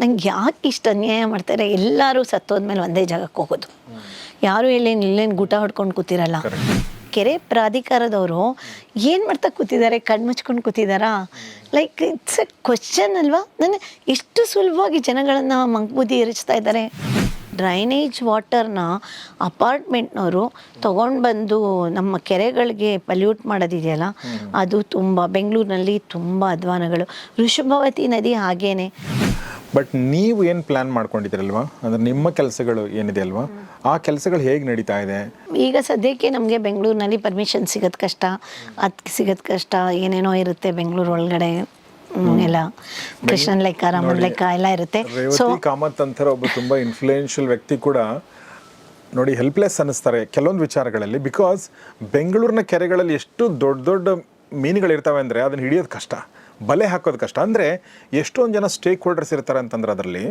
ನಂಗೆ ಯಾಕೆ ಇಷ್ಟು ಅನ್ಯಾಯ ಮಾಡ್ತಾರೆ? ಎಲ್ಲರೂ ಸತ್ತೋದ್ಮೇಲೆ ಒಂದೇ ಜಾಗಕ್ಕೆ ಹೋಗೋದು. ಯಾರು ಎಲ್ಲೇನು ಇಲ್ಲೇನು ಗೂಟ ಹೊಡ್ಕೊಂಡು ಕೂತಿರಲ್ಲ? ಕೆರೆ ಪ್ರಾಧಿಕಾರದವರು ಏನು ಮಾಡ್ತಾ ಕೂತಿದ್ದಾರೆ? ಕಣ್ಣು ಮುಚ್ಕೊಂಡು ಕೂತಿದ್ದಾರಾ ಲೈಕ್ ಇಟ್ಸ್ ಎ ಕ್ವಶನ್ ಅಲ್ವಾ? ನನಗೆ ಎಷ್ಟು ಸುಲಭವಾಗಿ ಜನಗಳನ್ನು ಮಂಕ್ಬುದ್ದಿ ಎರಚ್ತಾ ಇದ್ದಾರೆ. ಡ್ರೈನೇಜ್ ವಾಟರ್ನ ಅಪಾರ್ಟ್ಮೆಂಟ್ನವರು ತೊಗೊಂಡು ಬಂದು ನಮ್ಮ ಕೆರೆಗಳಿಗೆ ಪಲ್ಯೂಟ್ ಮಾಡೋದಿದೆಯಲ್ಲ? ಅದು ತುಂಬ ಬೆಂಗಳೂರಿನಲ್ಲಿ ತುಂಬ ಅಧ್ವಾನಗಳು. ಋಷಭವತಿ ನದಿ ಹಾಗೇನೆ. ಬಟ್ ನೀವು ಏನು ಪ್ಲಾನ್ ಮಾಡ್ಕೊಂಡಿದ್ದೀರಲ್ವಾ? ಅಂದ್ರೆ ನಿಮ್ಮ ಕೆಲಸಗಳು ಏನಿದೆ ಅಲ್ವಾ? ಆ ಕೆಲಸಗಳು ಹೇಗೆ ನಡೀತಾ ಇದೆ? ಈಗ ಸದ್ಯಕ್ಕೆ ನಮಗೆ ಬೆಂಗಳೂರಿನಲ್ಲಿ ಪರ್ಮಿಷನ್ ಸಿಗೋದು ಕಷ್ಟ. ಅದಕ್ಕೆ ಸಿಗೋದು ಕಷ್ಟ. ಏನೇನೋ ಇರುತ್ತೆ ಬೆಂಗಳೂರು ಒಳಗಡೆ. ಎಲ್ಲ. ಕೃಷ್ಣನ್ ಲೆಕ್ಕ ರಾಮನ್ ಲೆಕ್ಕ ಎಲ್ಲ ಇರುತ್ತೆ. ಸೊ ಕಾಮತ್ ಅಂತರ ಒಬ್ಬ ತುಂಬ ಇನ್ಫ್ಲೂಯೆನ್ಷಿಯಲ್ ವ್ಯಕ್ತಿ ಕೂಡ ನೋಡಿ ಹೆಲ್ಪ್ಲೆಸ್ ಅನ್ನಿಸ್ತಾರೆ ಕೆಲವೊಂದು ವಿಚಾರಗಳಲ್ಲಿ ಬಿಕಾಸ್ ಬೆಂಗಳೂರಿನ ಕೆರೆಗಳಲ್ಲಿ ಎಷ್ಟು ದೊಡ್ಡ ದೊಡ್ಡ ಮೀನುಗಳಿರ್ತವೆ ಅಂದರೆ ಅದನ್ನ ಹಿಡಿಯೋದು ಕಷ್ಟ. ಬಲೆ ಹಾಕೋದು ಕಷ್ಟ. ಅಂದರೆ ಎಷ್ಟೊಂದು ಜನ ಸ್ಟೇಕ್ ಹೋಲ್ಡರ್ಸ್ ಇರ್ತಾರೆ ಅಂತಂದ್ರೆ ಅದರಲ್ಲಿ